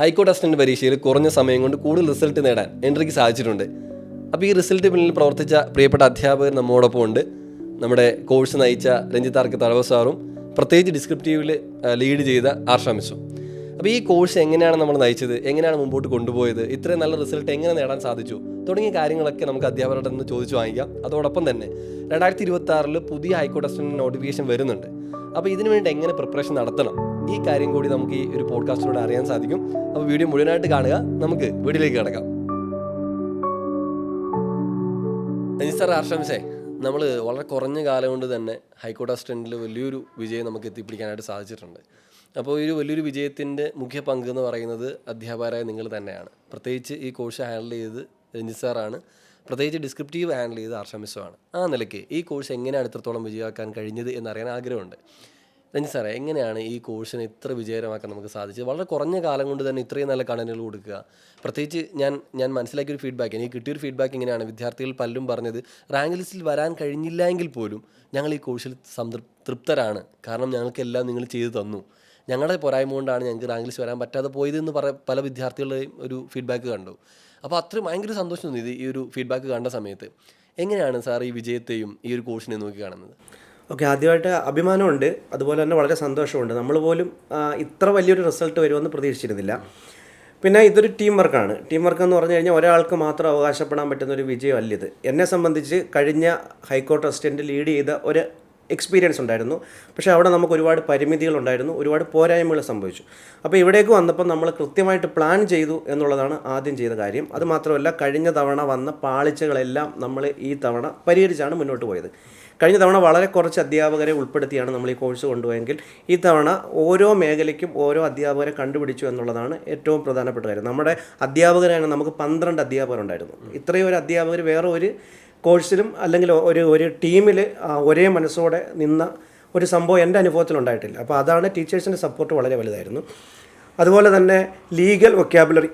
High court assistant പരീക്ഷയിൽ കുറഞ്ഞ സമയം കൊണ്ട് കൂടുതൽ റിസൾട്ട് നേടാൻ എൻട്രിക്ക് സാധിച്ചിട്ടുണ്ട്. അപ്പോൾ ഈ റിസൾട്ട് പിന്നിൽ പ്രവർത്തിച്ച പ്രിയപ്പെട്ട അധ്യാപകർ നമ്മോടൊപ്പം ഉണ്ട്. നമ്മുടെ കോഴ്സ് നയിച്ച രഞ്ജിത്താർക്ക് തഴവ സാറും പ്രത്യേകിച്ച് ഡിസ്ക്രിപ്റ്റീവിൽ ലീഡ് ചെയ്ത ആർ മിസ്സും അപ്പോൾ ഈ കോഴ്സ് എങ്ങനെയാണ് നമ്മൾ നയിച്ചത്? എങ്ങനെയാണ് മുമ്പോട്ട് കൊണ്ടുപോയത്? ഇത്രയും നല്ല റിസൾട്ട് എങ്ങനെ നേടാൻ സാധിച്ചു? തുടങ്ങിയ കാര്യങ്ങളൊക്കെ നമുക്ക് അധ്യാപകരുടെ നിന്ന് ചോദിച്ചു വാങ്ങിക്കാം. അതോടൊപ്പം തന്നെ രണ്ടായിരത്തി ഇരുപത്തി ആറിൽ പുതിയ ഹൈക്കോടതി നോട്ടിഫിക്കേഷൻ വരുന്നുണ്ട്. അപ്പോൾ ഇതിനു വേണ്ടി എങ്ങനെ പ്രിപ്പറേഷൻ നടത്തണം? ഈ കാര്യം കൂടി നമുക്ക് ഈ ഒരു പോഡ്കാസ്റ്റിലൂടെ അറിയാൻ സാധിക്കും. അപ്പോൾ വീഡിയോ മുഴുവനായിട്ട് കാണുക. നമുക്ക് വീഡിയോയിലേക്ക് കിടക്കാം. സാർ ആർഷംസേ നമ്മൾ വളരെ കുറഞ്ഞ കാലം കൊണ്ട് തന്നെ ഹൈക്കോടതി അസിസ്റ്റന്റിൽ വലിയൊരു വിജയം നമുക്ക് എത്തിപ്പിടിക്കാനായിട്ട് സാധിച്ചിട്ടുണ്ട്. അപ്പോൾ ഒരു വലിയൊരു വിജയത്തിന്റെ മുഖ്യ പങ്ക് എന്ന് പറയുന്നത് അധ്യാപകരായ നിങ്ങൾ തന്നെയാണ്. പ്രത്യേകിച്ച് ഈ കോഴ്സ് ഹാൻഡിൽ ചെയ്ത് രഞ്ജിത് സാറാണ് പ്രത്യേകിച്ച് ഡിസ്ക്രിപ്റ്റീവ് ഹാൻഡിൽ ചെയ്ത് ആർഷ മിസ്സുമാണ് ആ നിലയ്ക്ക് ഈ കോഴ്സ് എങ്ങനെയാണ് ഇത്രത്തോളം വിജയമാക്കാൻ കഴിഞ്ഞത് എന്നറിയാൻ ആഗ്രഹമുണ്ട്. രഞ്ജി സാറേ എങ്ങനെയാണ് ഈ കോഴ്സിനെ ഇത്ര വിജയകരമാക്കാൻ നമുക്ക് സാധിച്ചത്? വളരെ കുറഞ്ഞ കാലം കൊണ്ട് തന്നെ ഇത്രയും നല്ല കണ്ടന്റുകൾ കൊടുക്കുക. പ്രത്യേകിച്ച് ഞാൻ ഞാൻ മനസ്സിലാക്കിയ ഒരു ഫീഡ്ബാക്ക് എനിക്ക് കിട്ടിയൊരു ഫീഡ്ബാക്ക് ഇങ്ങനെയാണ്. വിദ്യാർത്ഥികൾ പലരും പറഞ്ഞത് റാങ്ക് ലിസ്റ്റിൽ വരാൻ കഴിഞ്ഞില്ല എങ്കിൽ പോലും ഞങ്ങൾ ഈ കോഴ്സിൽ തൃപ്തരാണ്. കാരണം ഞങ്ങൾക്കെല്ലാം നിങ്ങൾ ചെയ്തു തന്നു. ഞങ്ങളുടെ പോരായ്മ കൊണ്ടാണ് ഞങ്ങൾക്ക് റാങ്ക് ലിസ്റ്റ് വരാൻ പറ്റാതെ പോയത് എന്ന് പറ പല വിദ്യാർത്ഥികളുടെയും ഒരു ഫീഡ്ബാക്ക് കണ്ടു. അപ്പോൾ അത്രയും ഭയങ്കര സന്തോഷം തോന്നി ഇത് ഈ ഒരു ഫീഡ്ബാക്ക് കണ്ട സമയത്ത്. എങ്ങനെയാണ് സാർ ഈ വിജയത്തെയും ഈ ഒരു കോഴ്സിനെ നോക്കി കാണുന്നത്? ഓക്കെ ആദ്യമായിട്ട് അഭിമാനമുണ്ട്. അതുപോലെ തന്നെ വളരെ സന്തോഷമുണ്ട്. നമ്മൾ പോലും ഇത്ര വലിയൊരു റിസൾട്ട് വരുമെന്ന് പ്രതീക്ഷിച്ചിരുന്നില്ല. പിന്നെ ഇതൊരു ടീം വർക്കാണ് ടീം വർക്ക് എന്ന് പറഞ്ഞു കഴിഞ്ഞാൽ ഒരാൾക്ക് മാത്രം അവകാശപ്പെടാൻ പറ്റുന്ന ഒരു വിജയമല്ല ഇത്. എന്നെ സംബന്ധിച്ച് കഴിഞ്ഞ ഹൈക്കോർട്ട് അസിസ്റ്റന്റ് ലീഡ് ചെയ്ത ഒരു എക്സ്പീരിയൻസ് ഉണ്ടായിരുന്നു. പക്ഷേ അവിടെ നമുക്ക് ഒരുപാട് പരിമിതികളുണ്ടായിരുന്നു ഒരുപാട് പോരായ്മകൾ സംഭവിച്ചു. അപ്പോൾ ഇവിടേക്ക് വന്നപ്പോൾ നമ്മൾ കൃത്യമായിട്ട് പ്ലാൻ ചെയ്തു എന്നുള്ളതാണ് ആദ്യം ചെയ്ത കാര്യം. അതുമാത്രമല്ല കഴിഞ്ഞ തവണ വന്ന പാളിച്ചകളെല്ലാം നമ്മൾ ഈ തവണ പരിഹരിച്ചാണ് മുന്നോട്ട് പോയത്. കഴിഞ്ഞ തവണ വളരെ കുറച്ച് അധ്യാപകരെ ഉൾപ്പെടുത്തിയാണ് നമ്മൾ ഈ കോഴ്സ് കൊണ്ടുപോയെങ്കിൽ. ഈ തവണ ഓരോ മേഖലയ്ക്കും ഓരോ അധ്യാപകരെ കണ്ടുപിടിച്ചു എന്നുള്ളതാണ് ഏറ്റവും പ്രധാനപ്പെട്ട കാര്യം. നമ്മുടെ അധ്യാപകരാണ് നമുക്ക് പന്ത്രണ്ട് അധ്യാപകരുണ്ടായിരുന്നു. ഇത്രയും ഒരു അധ്യാപകർ വേറെ ഒരു കോഴ്സിലും അല്ലെങ്കിൽ ഒരു ഒരു ടീമിൽ ഒരേ മനസ്സോടെ നിന്ന ഒരു സംഭവം എന്റെ അനുഭവത്തിൽ ഉണ്ടായിട്ടില്ല അപ്പോൾ അതാണ് ടീച്ചേഴ്സിന്റെ സപ്പോർട്ട് വളരെ വലുതായിരുന്നു. അതുപോലെ തന്നെ ലീഗൽ വൊക്കാബുലറി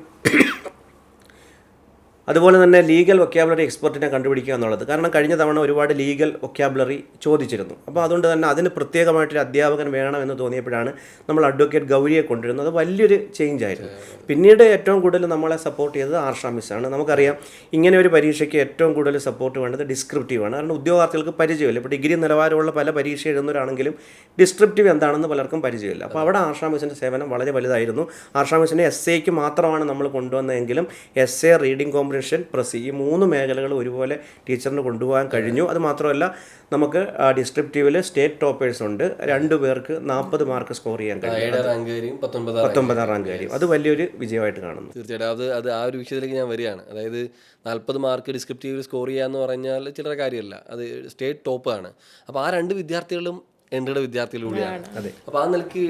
അതുപോലെ തന്നെ ലീഗൽ വൊക്കാബുലറി എക്സ്പെർട്ടിനെ കണ്ടുപിടിക്കുക എന്നുള്ളത്. കാരണം കഴിഞ്ഞ തവണ ഒരുപാട് ലീഗൽ വൊക്കാബുലറി ചോദിച്ചിരുന്നു. അപ്പോൾ അതുകൊണ്ട് തന്നെ അതിന് പ്രത്യേകമായിട്ടൊരു അധ്യാപകൻ വേണമെന്ന് തോന്നിയപ്പോഴാണ് നമ്മൾ അഡ്വക്കേറ്റ് ഗൗരിയെ കൊണ്ടുവരുന്നത്. വലിയൊരു ചേഞ്ച് ആയിരുന്നു. പിന്നീട് ഏറ്റവും കൂടുതൽ നമ്മളെ സപ്പോർട്ട് ചെയ്തത് ആർഷാ മിസ്സാണ് നമുക്കറിയാം ഇങ്ങനെ ഒരു പരീക്ഷയ്ക്ക് ഏറ്റവും കൂടുതൽ സപ്പോർട്ട് വേണ്ടത് ഡിസ്ക്രിപ്റ്റീവാണ് കാരണം ഉദ്യോഗാർത്ഥികൾക്ക് പരിചയമില്ല. ഇപ്പോൾ ഡിഗ്രി നിലവാരമുള്ള പല പരീക്ഷ എഴുതുന്നവരാണെങ്കിലും ഡിസ്ക്രിപ്റ്റീവ് എന്താണെന്ന് പലർക്കും പരിചയമില്ല. അപ്പോൾ അവിടെ ആർഷാ മിസ്സിന്റെ സേവനം വളരെ വലുതായിരുന്നു. ആർഷാ മിസ്സിന്റെ എസ് എക്ക് മാത്രമാണ് നമ്മൾ കൊണ്ടുവന്നതെങ്കിലും S A reading competition press ഈ മൂന്ന് മേഖലകൾ ഒരുപോലെ ടീച്ചറിന് കൊണ്ടുപോകാൻ കഴിഞ്ഞു. അത് മാത്രമല്ല നമുക്ക് ഡിസ്ക്രിപ്റ്റീവിൽ സ്റ്റേറ്റ് ടോപ്പേഴ്സ് ഉണ്ട്. രണ്ടു പേർക്ക് നാൽപ്പത് മാർക്ക് സ്കോർ ചെയ്യാൻ കഴിയും. പത്തൊമ്പതാം റാങ്ക് കാര്യം അത് വലിയൊരു വിജയമായിട്ട് കാണുന്നു. തീർച്ചയായിട്ടും. അത് അത് ആ ഒരു വിഷയത്തിലേക്ക് ഞാൻ വരികയാണ്. അതായത് നാൽപ്പത് മാർക്ക് ഡിസ്ക്രിപ്റ്റീവിൽ സ്കോർ ചെയ്യുക എന്ന് പറഞ്ഞാൽ ചിലരുടെ കാര്യമല്ല. അത് സ്റ്റേറ്റ് ടോപ്പാണ്. അപ്പോൾ ആ രണ്ട് വിദ്യാർത്ഥികളും എൻട്രിയുടെ വിദ്യാർത്ഥികൾ കൂടിയാണ് അപ്പോൾ ആ നിലയ്ക്ക്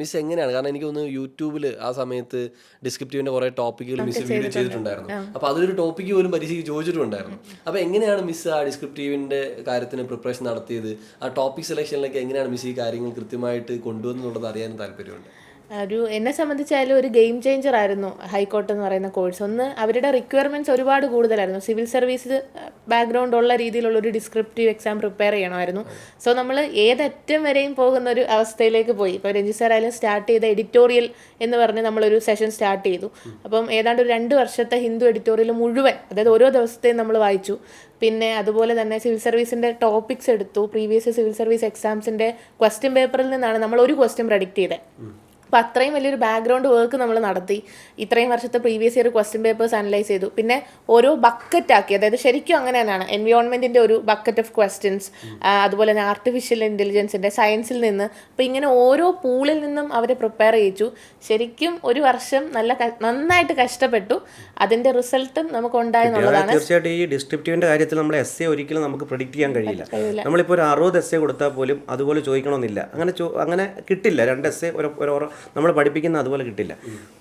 മിസ് എങ്ങനെയാണ്? കാരണം എനിക്ക് തോന്നുന്നു യൂട്യൂബിൽ ആ സമയത്ത് ഡിസ്ക്രിപ്റ്റീവിന്റെ കുറേ ടോപ്പിക്കുകൾ മിസ് വീഡിയോ ചെയ്തിട്ടുണ്ടായിരുന്നു. അപ്പോൾ അതിലൊരു ടോപ്പിക്ക് പോലും പരീക്ഷയ്ക്ക് ചോദിച്ചിട്ടുണ്ടായിരുന്നു. അപ്പോൾ എങ്ങനെയാണ് മിസ് ആ ഡിസ്ക്രിപ്റ്റീവിന്റെ കാര്യത്തിന് പ്രിപ്പറേഷൻ നടത്തിയത്? ആ ടോപ്പിക് സെലക്ഷനിലേക്ക് എങ്ങനെയാണ് മിസ് ഈ കാര്യങ്ങൾ കൃത്യമായിട്ട് കൊണ്ടുവന്നുള്ളത് അറിയാൻ താല്പര്യമുണ്ട്. ഒരു എന്നെ സംബന്ധിച്ചായാലും ഒരു ഗെയിം ചേഞ്ചർ ആയിരുന്നു ഹൈക്കോർട്ട് എന്ന് പറയുന്ന കോഴ്സ് ഒന്ന് അവരുടെ റിക്വയർമെന്റ്സ് ഒരുപാട് കൂടുതലായിരുന്നു. സിവിൽ സർവീസ് ബാക്ക്ഗ്രൗണ്ട് ഉള്ള രീതിയിലുള്ള ഒരു ഡിസ്ക്രിപ്റ്റീവ് എക്സാം പ്രിപ്പയർ ചെയ്യണമായിരുന്നു. സോ നമ്മൾ ഏതറ്റം വരെയും പോകുന്ന ഒരു അവസ്ഥയിലേക്ക് പോയി. ഇപ്പോൾ രഞ്ജി സാർ ആയാലും സ്റ്റാർട്ട് ചെയ്ത എഡിറ്റോറിയൽ എന്ന് പറഞ്ഞ് നമ്മളൊരു സെഷൻ സ്റ്റാർട്ട് ചെയ്തു. അപ്പം ഏതാണ്ട് ഒരു രണ്ട് വർഷത്തെ ഹിന്ദു എഡിറ്റോറിയൽ മുഴുവൻ അതായത് ഓരോ ദിവസത്തെയും നമ്മൾ വായിച്ചു. പിന്നെ അതുപോലെ തന്നെ സിവിൽ സർവീസിന്റെ ടോപ്പിക്സ് എടുത്തു. പ്രീവിയസ് സിവിൽ സർവീസ് എക്സാംസിന്റെ ക്വസ്റ്റ്യൻ പേപ്പറിൽ നിന്നാണ് നമ്മൾ ഒരു ക്വസ്റ്റ്യൻ പ്രഡിക്റ്റ് ചെയ്തത് അപ്പം അത്രയും വലിയൊരു ബാക്ക്ഗ്രൗണ്ട് വർക്ക് നമ്മൾ നടത്തി. ഇത്രയും വർഷത്തെ previous year question papers analyse ചെയ്തു. പിന്നെ ഓരോ ബക്കറ്റ് ആക്കി. അതായത് ശരിക്കും അങ്ങനെ തന്നെയാണ്. എൻവയോൺമെന്റിന്റെ ഒരു ബക്കറ്റ് ഓഫ് ക്വസ്റ്റ്യൻസ് അതുപോലെ തന്നെ ആർട്ടിഫിഷ്യൽ ഇന്റലിജൻസിന്റെ സയൻസിൽ നിന്ന് അപ്പോൾ ഇങ്ങനെ ഓരോ പൂളിൽ നിന്നും അവരെ പ്രിപ്പയർ ചെയ്യിച്ചു. ശരിക്കും ഒരു വർഷം നല്ല നന്നായിട്ട് കഷ്ടപ്പെട്ടു. അതിന്റെ റിസൾട്ടും നമുക്ക് ഉണ്ടായെന്നുള്ളതാണ് തീർച്ചയായിട്ടും ഈ ഡിസ്ക്രിപ്റ്റീവിന്റെ കാര്യത്തിൽ നമ്മൾ എസ് എ ഒരിക്കലും നമുക്ക് പ്രഡിക്റ്റ് ചെയ്യാൻ കഴിയില്ല. നമ്മളിപ്പോൾ ഒരു അറുപത് എസ് എ കൊടുത്താൽ പോലും അതുപോലെ ചോദിക്കണമെന്നില്ല. അങ്ങനെ അങ്ങനെ കിട്ടില്ല. രണ്ട് എസ് എ ഓരോ ഒരു നമ്മൾ പഠിപ്പിക്കുന്ന അതുപോലെ കിട്ടില്ല.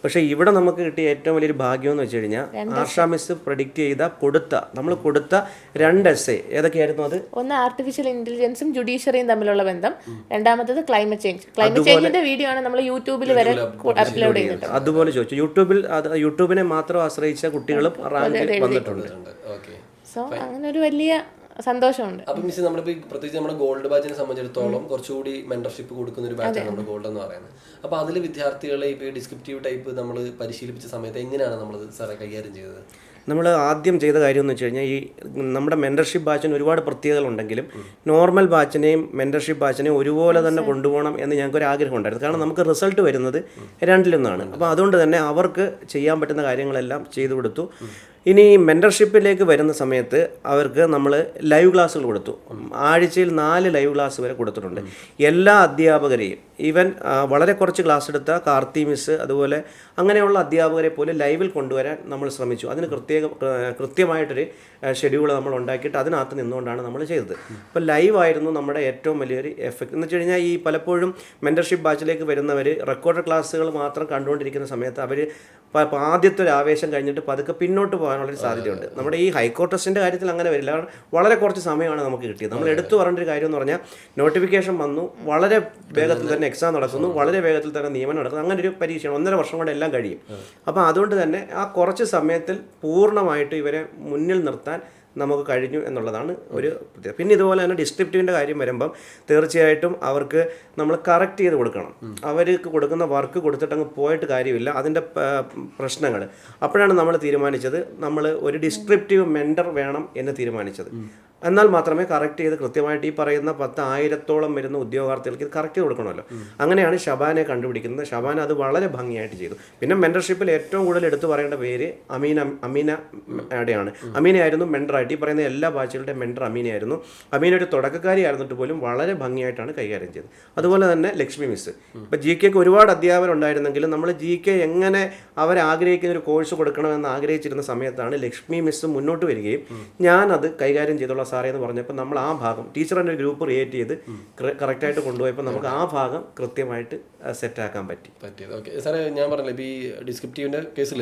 പക്ഷേ ഇവിടെ നമുക്ക് കിട്ടിയ ഏറ്റവും വലിയൊരു ഭാഗ്യം എന്ന് വെച്ച് കഴിഞ്ഞാൽ ആർഷ മിസ് പ്രഡിക്റ്റ് ചെയ്ത കൊടുത്ത നമ്മൾ കൊടുത്ത രണ്ട് എസ് എ ഏതൊക്കെയായിരുന്നു അത്? ഒന്ന് ആർട്ടിഫിഷ്യൽ ഇന്റലിജൻസും ജുഡീഷ്യറിയും തമ്മിലുള്ള ബന്ധം. രണ്ടാമത്തത് ക്ലൈമറ്റ് ചേഞ്ച് ക്ലൈമറ്റ് ചേഞ്ചിന്റെ വീഡിയോ ആണ് നമ്മൾ യൂട്യൂബിൽ വരെ അപ്ലോഡ് ചെയ്തിട്ടുണ്ട് അതുപോലെ ചോദിച്ചു. യൂട്യൂബിൽ യൂട്യൂബിനെ മാത്രം ആശ്രയിച്ച കുട്ടികളും റാങ്കിൽ വന്നിട്ടുണ്ട്. ഓക്കെ. സോ അങ്ങനെ ഒരു വലിയ സന്തോഷമുണ്ട്. അപ്പൊ മിസ് നമ്മളിപ്പോ ഈ പ്രത്യേകിച്ച് നമ്മുടെ ഗോൾഡ് ബാച്ചിനെ സംബന്ധിച്ചിടത്തോളം കുറച്ചുകൂടി മെന്റർഷിപ്പ് കൊടുക്കുന്ന ഒരു ബാച്ചാണ് നമ്മുടെ ഗോൾഡ് എന്ന് പറയുന്നത്. അപ്പൊ അതിൽ വിദ്യാർത്ഥികളെ ഇപ്പൊ ഈ ഡിസ്ക്രിപ്റ്റീവ് ടൈപ്പ് നമ്മൾ പരിശീലിപ്പിച്ച സമയത്ത് എങ്ങനെയാണ് നമ്മൾ സാറെ കൈകാര്യം ചെയ്തത്? നമ്മൾ ആദ്യം ചെയ്ത കാര്യം എന്ന് വെച്ച് കഴിഞ്ഞാൽ ഈ നമ്മുടെ മെന്റർഷിപ്പ് ബാച്ചിന് ഒരുപാട് പ്രത്യേകതകളുണ്ടെങ്കിലും നോർമൽ ബാച്ചിനെയും മെന്റർഷിപ്പ് ബാച്ചിനെയും ഒരുപോലെ തന്നെ കൊണ്ടുപോകണം എന്ന് ഞങ്ങൾക്ക് ഒരു ആഗ്രഹം ഉണ്ടായിരുന്നു. കാരണം നമുക്ക് റിസൾട്ട് വരുന്നത് രണ്ടിലൊന്നാണ് അപ്പോൾ അതുകൊണ്ട് തന്നെ അവർക്ക് ചെയ്യാൻ പറ്റുന്ന കാര്യങ്ങളെല്ലാം ചെയ്തു കൊടുത്തു. ഇനി മെന്റർഷിപ്പിലേക്ക് വരുന്ന സമയത്ത് അവർക്ക് നമ്മൾ ലൈവ് ക്ലാസ്സുകൾ കൊടുത്തു. ആഴ്ചയിൽ നാല് ലൈവ് ക്ലാസ് വരെ കൊടുത്തിട്ടുണ്ട്. എല്ലാ അധ്യാപകരെയും ഈവൻ വളരെ കുറച്ച് ക്ലാസ് എടുത്ത കാർത്തി മിസ് അതുപോലെ അങ്ങനെയുള്ള അധ്യാപകരെ പോലും ലൈവിൽ കൊണ്ടുവരാൻ നമ്മൾ ശ്രമിച്ചു. അതിന് പ്രത്യേക കൃത്യമായിട്ടൊരു ഷെഡ്യൂൾ നമ്മൾ ഉണ്ടാക്കിയിട്ട് അതിനകത്ത് നിന്നുകൊണ്ടാണ് നമ്മൾ ചെയ്തത്. അപ്പോൾ ലൈവായിരുന്നു നമ്മുടെ ഏറ്റവും വലിയൊരു എഫക്റ്റ് എന്ന് വെച്ച് കഴിഞ്ഞാൽ ഈ പലപ്പോഴും മെന്റർഷിപ്പ് ബാച്ചിലേക്ക് വരുന്നവർ റെക്കോർഡ് ക്ലാസ്സുകൾ മാത്രം കണ്ടുകൊണ്ടിരിക്കുന്ന സമയത്ത് അവർ ആദ്യത്തെ ഒരു ആവേശം കഴിഞ്ഞിട്ട് പതുക്കെ പിന്നോട്ട് പോകാനുള്ളൊരു സാധ്യതയുണ്ട്. നമ്മുടെ ഈ ഹൈക്കോർട്ട് ടെസ്റ്റിന്റെ കാര്യത്തിൽ അങ്ങനെ വരില്ല. കാരണം വളരെ കുറച്ച് സമയമാണ് നമുക്ക് കിട്ടിയത്. നമ്മൾ എടുത്തു പറയേണ്ട ഒരു കാര്യം എന്ന് പറഞ്ഞാൽ നോട്ടിഫിക്കേഷൻ വന്നു. വളരെ വേഗത്തിൽ തന്നെ എക്സാം നടക്കുന്നു. വളരെ വേഗത്തിൽ തന്നെ നിയമനം നടക്കുന്നു. അങ്ങനെ ഒരു പരീക്ഷയാണ്. ഒന്നര വർഷം കൊണ്ട് എല്ലാം കഴിയും. അപ്പോൾ അതുകൊണ്ട് തന്നെ ആ കുറച്ച് സമയത്തിൽ പൂർണമായിട്ട് ഇവരെ മുന്നിൽ നിർത്താൻ നമുക്ക് കഴിഞ്ഞു എന്നുള്ളതാണ് ഒരു പ്രത്യേകത. പിന്നെ ഇതുപോലെ തന്നെ ഡിസ്ക്രിപ്റ്റീവിന്റെ കാര്യം വരുമ്പം തീർച്ചയായിട്ടും അവർക്ക് നമ്മൾ കറക്റ്റ് ചെയ്ത് കൊടുക്കണം. അവർക്ക് കൊടുക്കുന്ന വർക്ക് കൊടുത്തിട്ട് അങ്ങ് പോയിട്ട് കാര്യമില്ല. അതിന്റെ പ്രശ്നങ്ങൾ. അപ്പോഴാണ് നമ്മൾ തീരുമാനിച്ചത്. നമ്മൾ ഒരു ഡിസ്ക്രിപ്റ്റീവ് മെൻഡർ വേണം എന്ന് തീരുമാനിച്ചത്. എന്നാൽ മാത്രമേ കറക്റ്റ് ചെയ്ത് കൃത്യമായിട്ട് ഈ പറയുന്ന പത്ത് ആയിരത്തോളം വരുന്ന ഉദ്യോഗാർത്ഥികൾക്ക് ഇത് കറക്റ്റ് ചെയ്ത് കൊടുക്കണമല്ലോ. അങ്ങനെയാണ് ഷബാനെ കണ്ടുപിടിക്കുന്നത്. ഷബാൻ അത് വളരെ ഭംഗിയായിട്ട് ചെയ്തു. പിന്നെ മെന്റർഷിപ്പിൽ ഏറ്റവും കൂടുതൽ എടുത്തു പറയേണ്ട പേര് അമീന അമീന അമീനയുടെയാണ് അമീനയായിരുന്നു മെൻഡറായിട്ട് ഈ പറയുന്ന എല്ലാ ബാച്ചുകളുടെ മെൻഡർ അമീനയായിരുന്നു. അമീന ഒരു തുടക്കക്കാരിയായിരുന്നിട്ട് പോലും വളരെ ഭംഗിയായിട്ടാണ് കൈകാര്യം ചെയ്തത്. അതുപോലെ തന്നെ ലക്ഷ്മി മിസ് ഇപ്പോൾ ജി കെക്ക് ഒരുപാട് അധ്യാപനം ഉണ്ടായിരുന്നെങ്കിലും നമ്മൾ ജി കെ എങ്ങനെ അവരാഗ്രഹിക്കുന്ന ഒരു കോഴ്സ് കൊടുക്കണമെന്ന് ആഗ്രഹിച്ചിരുന്ന സമയത്താണ് ലക്ഷ്മി മിസ് മുന്നോട്ട് വരികയും ഞാനത് കൈകാര്യം ചെയ്തോളാം സാറേ എന്ന് പറഞ്ഞപ്പോൾ നമ്മൾ ആ ഭാഗം ടീച്ചർ തന്നെ ഒരു ഗ്രൂപ്പ് ക്രിയേറ്റ് ചെയ്ത് കറക്റ്റായിട്ട് കൊണ്ടുപോയപ്പോൾ നമുക്ക് ആ ഭാഗം കൃത്യമായിട്ട് സെറ്റാക്കാൻ പറ്റി. പറ്റിയത്. ഓക്കെ. സാറേ ഞാൻ പറഞ്ഞില്ല ഇപ്പോൾ ഈ ഡിസ്ക്രിപ്റ്റീവിന്റെ കേസിൽ